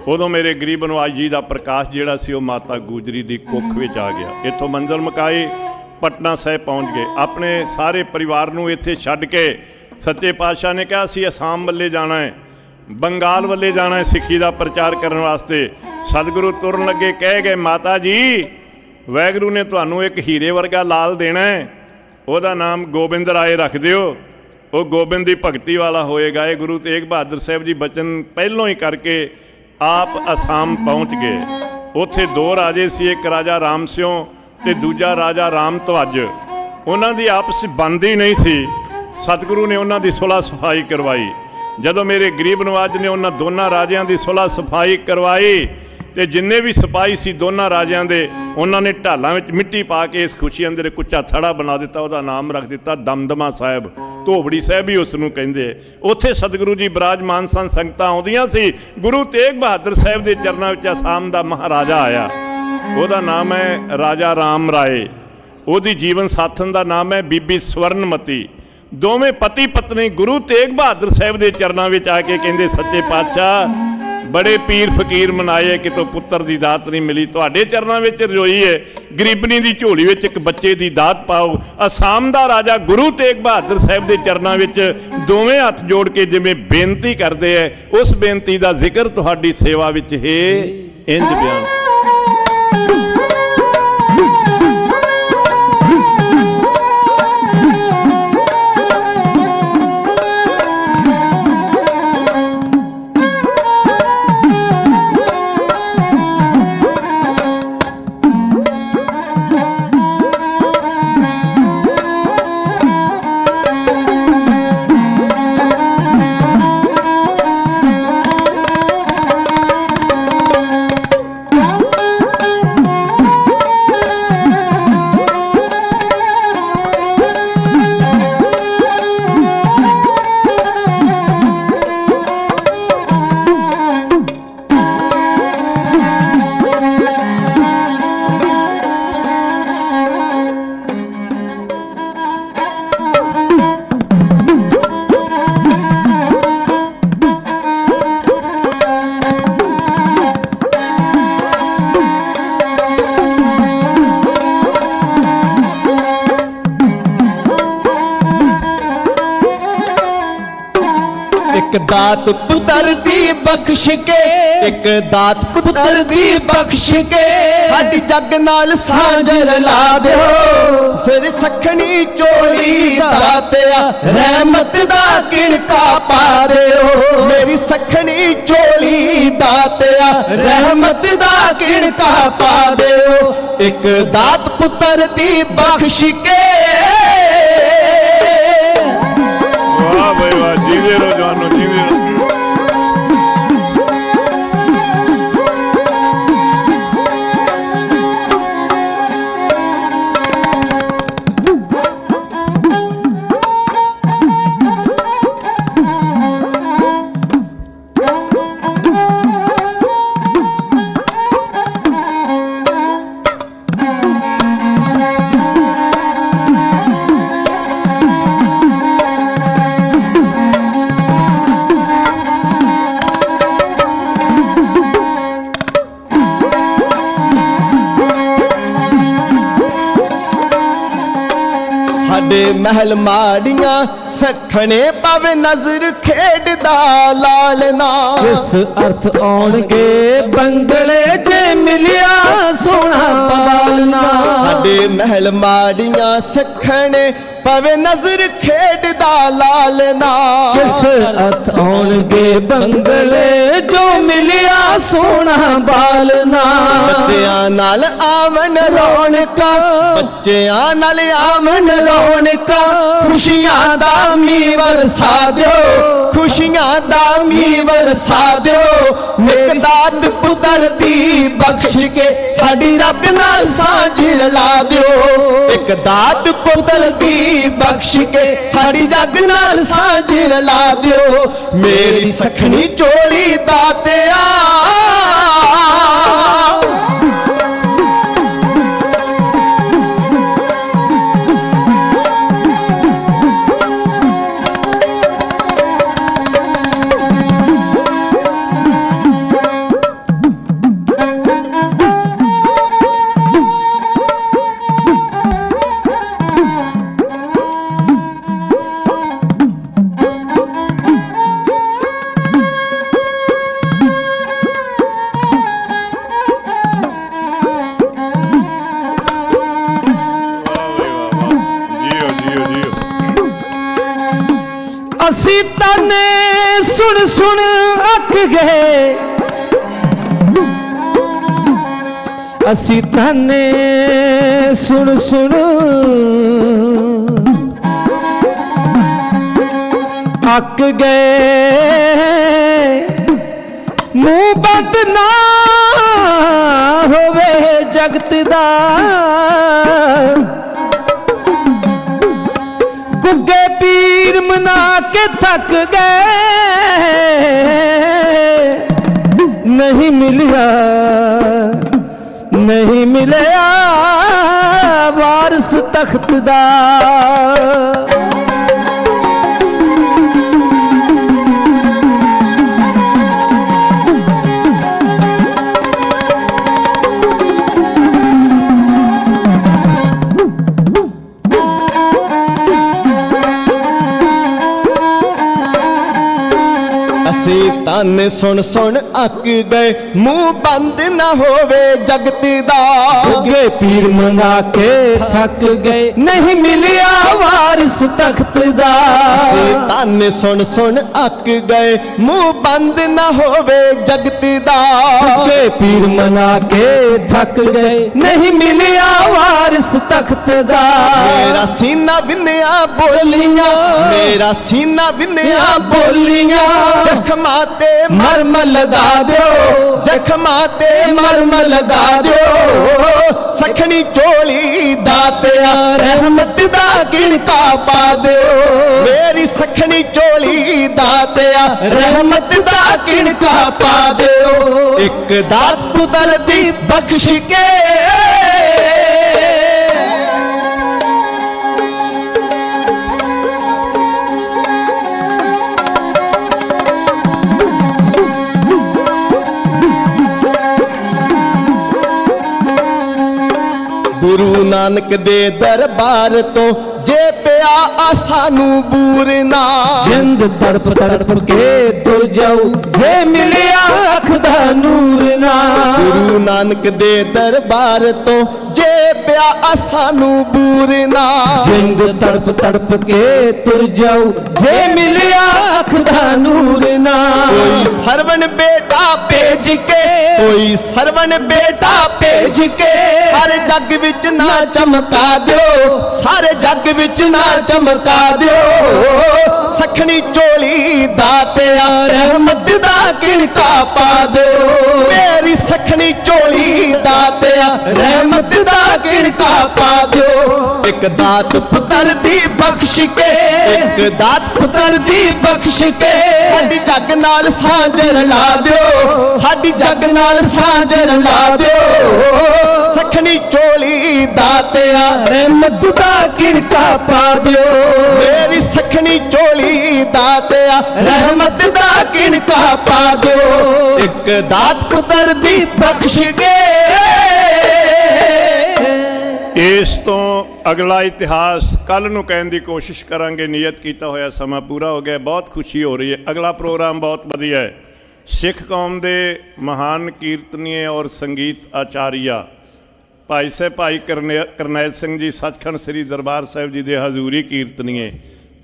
ਉਦੋਂ ਮੇਰੇ ਗਰੀਬ ਨਵਾਜ ਜੀ ਦਾ ਪ੍ਰਕਾਸ਼ ਜਿਹੜਾ ਸੀ, ਉਹ ਮਾਤਾ ਗੂਜਰੀ ਦੀ ਕੁੱਖ ਵਿੱਚ ਆ ਗਿਆ। ਇੱਥੋਂ ਮੰਜ਼ਲ ਮੁਕਾਈ ਪਟਨਾ ਸਾਹਿਬ ਪਹੁੰਚ ਗਏ। ਆਪਣੇ ਸਾਰੇ ਪਰਿਵਾਰ ਨੂੰ ਇੱਥੇ ਛੱਡ ਕੇ ਸੱਚੇ ਪਾਤਸ਼ਾਹ ਨੇ ਕਿਹਾ ਅਸੀਂ ਅਸਾਮ ਵੱਲੇ ਜਾਣਾ ਹੈ, ਬੰਗਾਲ ਵੱਲੇ ਜਾਣਾ ਹੈ ਸਿੱਖੀ ਦਾ ਪ੍ਰਚਾਰ ਕਰਨ ਵਾਸਤੇ। ਸਤਿਗੁਰੂ ਤੁਰਨ ਲੱਗੇ, ਕਹਿ ਗਏ, ਮਾਤਾ ਜੀ, ਵੈਗਰੂ ਨੇ ਤੁਹਾਨੂੰ ਇੱਕ ਹੀਰੇ ਵਰਗਾ ਲਾਲ ਦੇਣਾ ਹੈ। ਉਹਦਾ ਨਾਮ ਗੋਬਿੰਦ ਰਾਏ ਰੱਖ ਦਿਓ। ਉਹ ਗੋਬਿੰਦ ਦੀ ਭਗਤੀ ਵਾਲਾ ਹੋਏਗਾ। ਇਹ ਗੁਰੂ ਤੇਗ ਬਹਾਦਰ ਸਾਹਿਬ ਜੀ ਬਚਨ ਪਹਿਲੋਂ ਹੀ ਕਰਕੇ ਆਪ ਅਸਾਮ ਪਹੁੰਚ ਗਏ। ਉੱਥੇ ਦੋ ਰਾਜੇ ਸੀ, ਇੱਕ ਰਾਜਾ ਰਾਮ ਸਿਉ ਤੇ ਦੂਜਾ ਰਾਜਾ ਰਾਮ ਧਵਜ ਉਹਨਾਂ ਦੀ ਆਪਸ ਵਿੱਚ ਬਣਦੀ ਨਹੀਂ ਸੀ। ਸਤਿਗੁਰੂ ਨੇ ਉਹਨਾਂ ਦੀ ਸੁਲ੍ਹਾ ਸਫ਼ਾਈ ਕਰਵਾਈ। ਜਦੋਂ ਮੇਰੇ ਗਰੀਬ ਨਵਾਜ ਨੇ ਉਹਨਾਂ ਦੋਨਾਂ ਰਾਜਿਆਂ ਦੀ ਸੁਲ੍ਹਾ ਸਫ਼ਾਈ ਕਰਵਾਈ ਤੇ ਜਿੰਨੇ ਵੀ ਸਿਪਾਹੀ ਸੀ ਦੋਨਾਂ ਰਾਜਿਆਂ ਦੇ, ਉਹਨਾਂ ਨੇ ਢਾਲਾਂ ਵਿੱਚ ਮਿੱਟੀ ਪਾ ਕੇ ਇਸ ਖੁਸ਼ੀ ਅੰਦਰ ਇੱਕ ਉੱਚਾ ਥੜਾ ਬਣਾ ਦਿੱਤਾ, ਉਹਦਾ ਨਾਮ ਰੱਖ ਦਿੱਤਾ ਦਮਦਮਾ ਸਾਹਿਬ। ਧੋਬੜੀ ਸਾਹਿਬ ਹੀ ਉਸ ਨੂੰ ਕਹਿੰਦੇ। ਉੱਥੇ ਸਤਿਗੁਰੂ ਜੀ ਬਿਰਾਜਮਾਨ ਸਨ, ਸੰਗਤਾਂ ਆਉਂਦੀਆਂ ਸੀ। ਗੁਰੂ ਤੇਗ ਬਹਾਦਰ ਸਾਹਿਬ ਦੇ ਚਰਨਾਂ ਵਿੱਚ ਆਸਾਮ ਦਾ ਮਹਾਰਾਜਾ ਆਇਆ। ਉਹਦਾ ਨਾਮ ਹੈ ਰਾਜਾ ਰਾਮ ਰਾਏ। ਉਹਦੀ ਜੀਵਨ ਸਾਥਣ ਦਾ ਨਾਮ ਹੈ ਬੀਬੀ ਸਵਰਨਮਤੀ। ਦੋਵੇਂ ਪਤੀ ਪਤਨੀ ਗੁਰੂ ਤੇਗ ਬਹਾਦਰ ਸਾਹਿਬ ਦੇ ਚਰਨਾਂ ਵਿੱਚ ਆ ਕੇ ਕਹਿੰਦੇ, ਸੱਚੇ ਪਾਤਸ਼ਾਹ, ਬੜੇ ਪੀਰ ਫਕੀਰ ਮਨਾਏ, ਕਿਤੋਂ ਪੁੱਤਰ ਦੀ ਦਾਤ ਨਹੀਂ ਮਿਲੀ। ਤੁਹਾਡੇ ਚਰਨਾਂ ਵਿੱਚ ਰਜੋਈ ਹੈ ਗਰੀਬਨੀ ਦੀ ਝੋਲੀ ਵਿੱਚ ਇੱਕ ਬੱਚੇ ਦੀ ਦਾਤ ਪਾਓ। ਅਸਾਮ ਦਾ ਰਾਜਾ ਗੁਰੂ ਤੇਗ ਬਹਾਦਰ ਸਾਹਿਬ ਦੇ ਚਰਨਾਂ ਵਿੱਚ ਦੋਵੇਂ ਹੱਥ ਜੋੜ ਕੇ ਜਿਵੇਂ ਬੇਨਤੀ ਕਰਦੇ ਐ, ਉਸ ਬੇਨਤੀ ਦਾ ਜ਼ਿਕਰ ਤੁਹਾਡੀ ਸੇਵਾ ਵਿੱਚ ਹੈ ਇੰਜ ਬਿਆਨ। ਦਾਤ ਪੁੱਤਰ ਦੀ ਬਖਸ਼ ਕੇ ਇੱਕ ਦਾਤ ਪੁੱਤਰ ਦੀ ਬਖਸ਼ ਕੇ ਸਾਡੀ ਜੱਗ ਨਾਲ ਸਾਂਝ ਲਾ ਦਿਓ ਸਿਰ ਸਖਣੀ ਚੋਲੀ ਦਾਤਿਆ ਰਹਿਮਤ ਦਾ ਕਿਣਕਾ ਪਾ ਦਿਓ ਮੇਰੀ ਸਖਣੀ ਚੋਲੀ ਦਾਤਿਆ ਰਹਿਮਤ ਦਾ ਕਿਣਕਾ ਪਾ ਦਿਓ ਇੱਕ ਦਾਤ ਪੁੱਤਰ ਦੀ ਬਖਸ਼ ਕੇ Ingeniero Johannes Ingeniero. ਮਹਿਲ ਮਾੜੀਆਂ ਸਖਣੇ ਪਵੇ ਨਜ਼ਰ ਖੇਡਦਾ ਲਾਲਨਾ ਕਿਸ ਅਰਥ ਆਉਣਗੇ ਬੰਗਲੇ 'ਚ ਮਿਲਿਆ ਸੋਹਣਾ ਪਾਲਣਾ ਸਾਡੇ ਮਹਿਲ ਮਾੜੀਆਂ ਸਖਣੇ ਪਵੇ ਨਜ਼ਰ ਖੇਡਦਾ ਲਾਲਨਾ ਕਿਸ ਅਰਥ ਆਉਣਗੇ ਬੰਗਲੇ? ਜੋ ਮਿਲਿਆ ਸੋਹਣਾ ਬਾਲਣਾ ਬੱਚਿਆਂ ਨਾਲ ਆਵਣ ਰੌਣਕਾਂ। ਬੱਚਿਆਂ ਨਾਲ ਆਵਣ ਰੌਣਕਾਂ। ਖੁਸ਼ੀਆਂ ਦਾ ਮੀਂਹ ਵਰਸਾ ਦਿਓ ਖੁਸ਼ੀਆਂ ਦਾ ਮੀਂਹ ਵਰਸਾ ਦਿਓ ਮਿਕਦਾਦ ਪੁੱਤਰ ਦੀ ਬਖਸ਼ ਕੇ ਸਾਡੀ ਰੱਬ ਨਾਲ ਸਾਂਝ ਲਾ ਦਿਓ। ਇੱਕ ਦਾਤ ਪੁੱਤਰ ਦੀ ਬਖਸ਼ ਕੇ ਸਾਡੀ ਜੱਗ ਨਾਲ ਸਾਂਝ ਲਾ ਦਿਓ। ਮੇਰੀ ਸਖਣੀ ਚੋਲੀ ਦਾਤਿਆ ਅਸੀਂ ਤਾਨੇ ਸੁਣ ਸੁਣ ਅੱਕ ਗਏ। ਮੂੰਹ ਬੰਦ ਨਾ ਹੋਵੇ ਜਗਤ ਦਾ। ਗੁੱਗੇ ਪੀਰ ਮਨਾ ਕੇ ਥੱਕ ਗਏ। ਨਹੀਂ ਮਿਲਿਆ। ਨਹੀਂ ਮਿਲਿਆ ਵਾਰਸ ਤਖਤ ਦਾ। ਅਸੀਂ ਤਨ ਸੁਣ ਸੁਣ ਗਏ ਮੂੰਹ ਬੰਦ ਨਾ ਹੋਵੇ ਜਗਤ ਦਾ। ਗੁੱਗੇ ਪੀਰ ਮਨਾ ਕੇ ਥੱਕ ਗਏ। ਨਹੀਂ ਮਿਲਿਆ ਵਾਰਿਸ ਤਖਤ ਦਾ। ਤਨ ਸੁਣ ਸੁਣ ਅੱਕ ਗਏ ਮੂੰਹ ਬੰਦ ਨਾ ਹੋਵੇ ਜਗਤ ਦਾ। ਗੁੱਗੇ ਪੀਰ ਮਨਾ ਕੇ ਥੱਕ ਗਏ। ਨਹੀਂ ਮਿਲਿਆ ਵਾਰਿਸ ਤਖਤ ਦਾ। ਮੇਰਾ ਸੀਨਾ ਵਿੰਨਿਆ ਬੋਲੀਆਂ। ਮੇਰਾ ਸੀਨਾ ਵਿੰਨਿਆ ਬੋਲੀਆਂ। ਜ਼ਖਮਾਂ ਤੇ ਮਰਮ ਲਗਾ ਦਿਓ। ਜ਼ਖਮਾਂ ਤੇ ਮਰਮ ਲਗਾ ਦਿਓ। ਸਖਣੀ ਚੋਲੀ ਦਾਤਿਆ ਰਹਿਮਤ ਦਾ ਕਿਣਕਾ ਪਾ ਦਿਓ। ਮੇਰੀ ਸਖਣੀ ਚੋਲੀ ਦਾਤਿਆ ਰਹਿਮਤ ਦਾ ਕਿਣਕਾ ਪਾ ਦਿਓ। ਇੱਕ ਦਾਤ ਪੁੱਤਰ ਦੀ ਬਖਸ਼ ਕੇ ਗੁਰੂ ਨਾਨਕ ਦੇ ਦਰਬਾਰ ਤੋਂ ਜੇ ਪਿਆ ਆ ਸਾਨੂੰ ਬੂਰਨਾ ਜਿੰਦ ਤੜਪ ਤੜਪ ਕੇ ਤੁਰ ਜਾਊ। ਜੇ ਮਿਲਿਆ ਅੱਖ ਦਾ ਨੂਰ ਨਾ। ਗੁਰੂ ਨਾਨਕ ਦੇ ਦਰਬਾਰ ਤੋਂ ਜੇ ਪਿਆ ਸਾਨੂੰ ਬੂਰਨਾ ਜਿੰਦ ਤੜਪ ਤੜਪ ਕੇ ਤੁਰ ਜਾਊ। ਜੇ ਮਿਲਿਆ ਅੱਖ ਦਾ ਨੂਰ ਨਾ। ਕੋਈ ਸਰਵਣ ਬੇਟਾ ਭੇਜ ਕੇ। ਕੋਈ ਸਰਵਣ ਬੇਟਾ ਭੇਜ ਕੇ। ਸਾਰੇ ਜੱਗ ਵਿੱਚ ਨਾ ਚਮਕਾ ਦਿਓ। ਸਾਰੇ ਜੱਗ ਵਿੱਚ ਨਾ ਚਮਕਾ ਦਿਓ। ਸਖਣੀ ਚੋਲੀ ਦਾਤਿਆ ਰਹਿਮਤ ਦਾ ਕਿਣਕਾ ਪਾ ਦਿਓ। ਮੇਰੀ ਸਖਣੀ ਚੋਲੀ ਦਾਤਿਆ ਰਹਿਮਤ ਦਾ ਕਿਣਕਾ ਪਾ ਦਿਓ। ਇੱਕ ਦਾਤ ਪੁੱਤਰ ਦੀ ਬਖਸ਼ ਕੇ, ਇੱਕ ਦਾਤ ਪੁੱਤਰ ਦੀ ਬਖਸ਼ ਕੇ, ਸਾਡੀ ਜੱਗ ਨਾਲ ਸਾਂਝ ਰਲਾ ਦਿਓ। ਸਾਡੀ ਜੱਗ ਨਾਲ ਸਾਂਝ ਰਲਾ ਦਿਓ। ਸਖਣੀ ਚੋਲੀ ਦਾਤਿਆ ਰਹਿਮਤ ਦਾ ਕਿਣਕਾ ਪਾ ਦਿਓ। ਮੇਰੀ ਸਖਣੀ ਚੋਲੀ ਦਾਤਿਆ ਰਹਿਮਤ ਦਾ ਕਿਣਕਾ ਪਾ ਦਿਓ। ਇੱਕ ਦਾਤ ਪੁੱਤਰ ਦੀ ਬਖਸ਼ ਕੇ। ਇਸ ਤੋਂ ਅਗਲਾ ਇਤਿਹਾਸ ਕੱਲ ਨੂੰ ਕਹਿਣ ਦੀ ਕੋਸ਼ਿਸ਼ ਕਰਾਂਗੇ। ਨਿਯਤ ਕੀਤਾ ਹੋਇਆ ਸਮਾਂ ਪੂਰਾ ਹੋ ਗਿਆ ਬਹੁਤ ਖੁਸ਼ੀ ਹੋ ਰਹੀ ਹੈ। ਅਗਲਾ ਪ੍ਰੋਗਰਾਮ ਬਹੁਤ ਵਧੀਆ ਹੈ। ਸਿੱਖ ਕੌਮ ਦੇ ਮਹਾਨ ਕੀਰਤਨੀਏ ਔਰ ਸੰਗੀਤ ਆਚਾਰੀਆ ਭਾਈ ਸਾਹਿਬ, ਭਾਈ ਕਰਨੇ- ਕਰਨੈਲ ਸਿੰਘ ਜੀ, ਸੱਚਖੰਡ ਸ੍ਰੀ ਦਰਬਾਰ ਸਾਹਿਬ ਜੀ ਦੇ ਹਜ਼ੂਰੀ ਕੀਰਤਨੀਏ,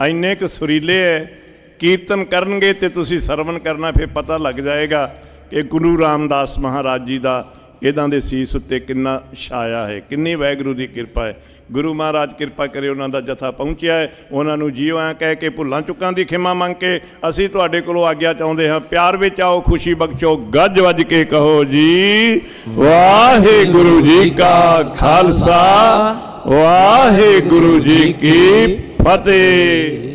ਇੰਨੇ ਕੁ ਸੁਰੀਲੇ ਹੈ ਕੀਰਤਨ ਕਰਨਗੇ ਤੇ ਤੁਸੀਂ ਸਰਵਣ ਕਰਨਾ, ਫਿਰ ਪਤਾ ਲੱਗ ਜਾਏਗਾ ਕਿ ਗੁਰੂ ਰਾਮਦਾਸ ਮਹਾਰਾਜ ਜੀ ਦਾ ਇਹਨਾਂ ਦੇ ਸੀਸ ਉੱਤੇ ਕਿੰਨਾ ਛਾਇਆ ਹੈ, ਕਿੰਨੀ ਵਾਹਿਗੁਰੂ ਦੀ ਕਿਰਪਾ ਹੈ। ਗੁਰੂ ਮਹਾਰਾਜ ਕਿਰਪਾ ਕਰੇ ਉਹਨਾਂ ਦਾ ਜਥਾ ਪਹੁੰਚਿਆ ਹੈ। ਉਹਨਾਂ ਨੂੰ ਜੀਓ ਐਂ ਕਹਿ ਕੇ ਭੁੱਲਾਂ ਚੁੱਕਾਂ ਦੀ ਖਿਮਾ ਮੰਗ ਕੇ ਅਸੀਂ ਤੁਹਾਡੇ ਕੋਲੋਂ ਆਗਿਆ ਚਾਹੁੰਦੇ ਹਾਂ। ਪਿਆਰ ਵਿੱਚ ਆਓ, ਖੁਸ਼ੀ ਬਖਸ਼ੋ, ਗੱਜ ਵੱਜ ਕੇ ਕਹੋ ਜੀ, ਵਾਹਿਗੁਰੂ ਜੀ ਕਾ ਖਾਲਸਾ, ਵਾਹਿਗੁਰੂ ਜੀ ਕੀ ਫਤਿਹ।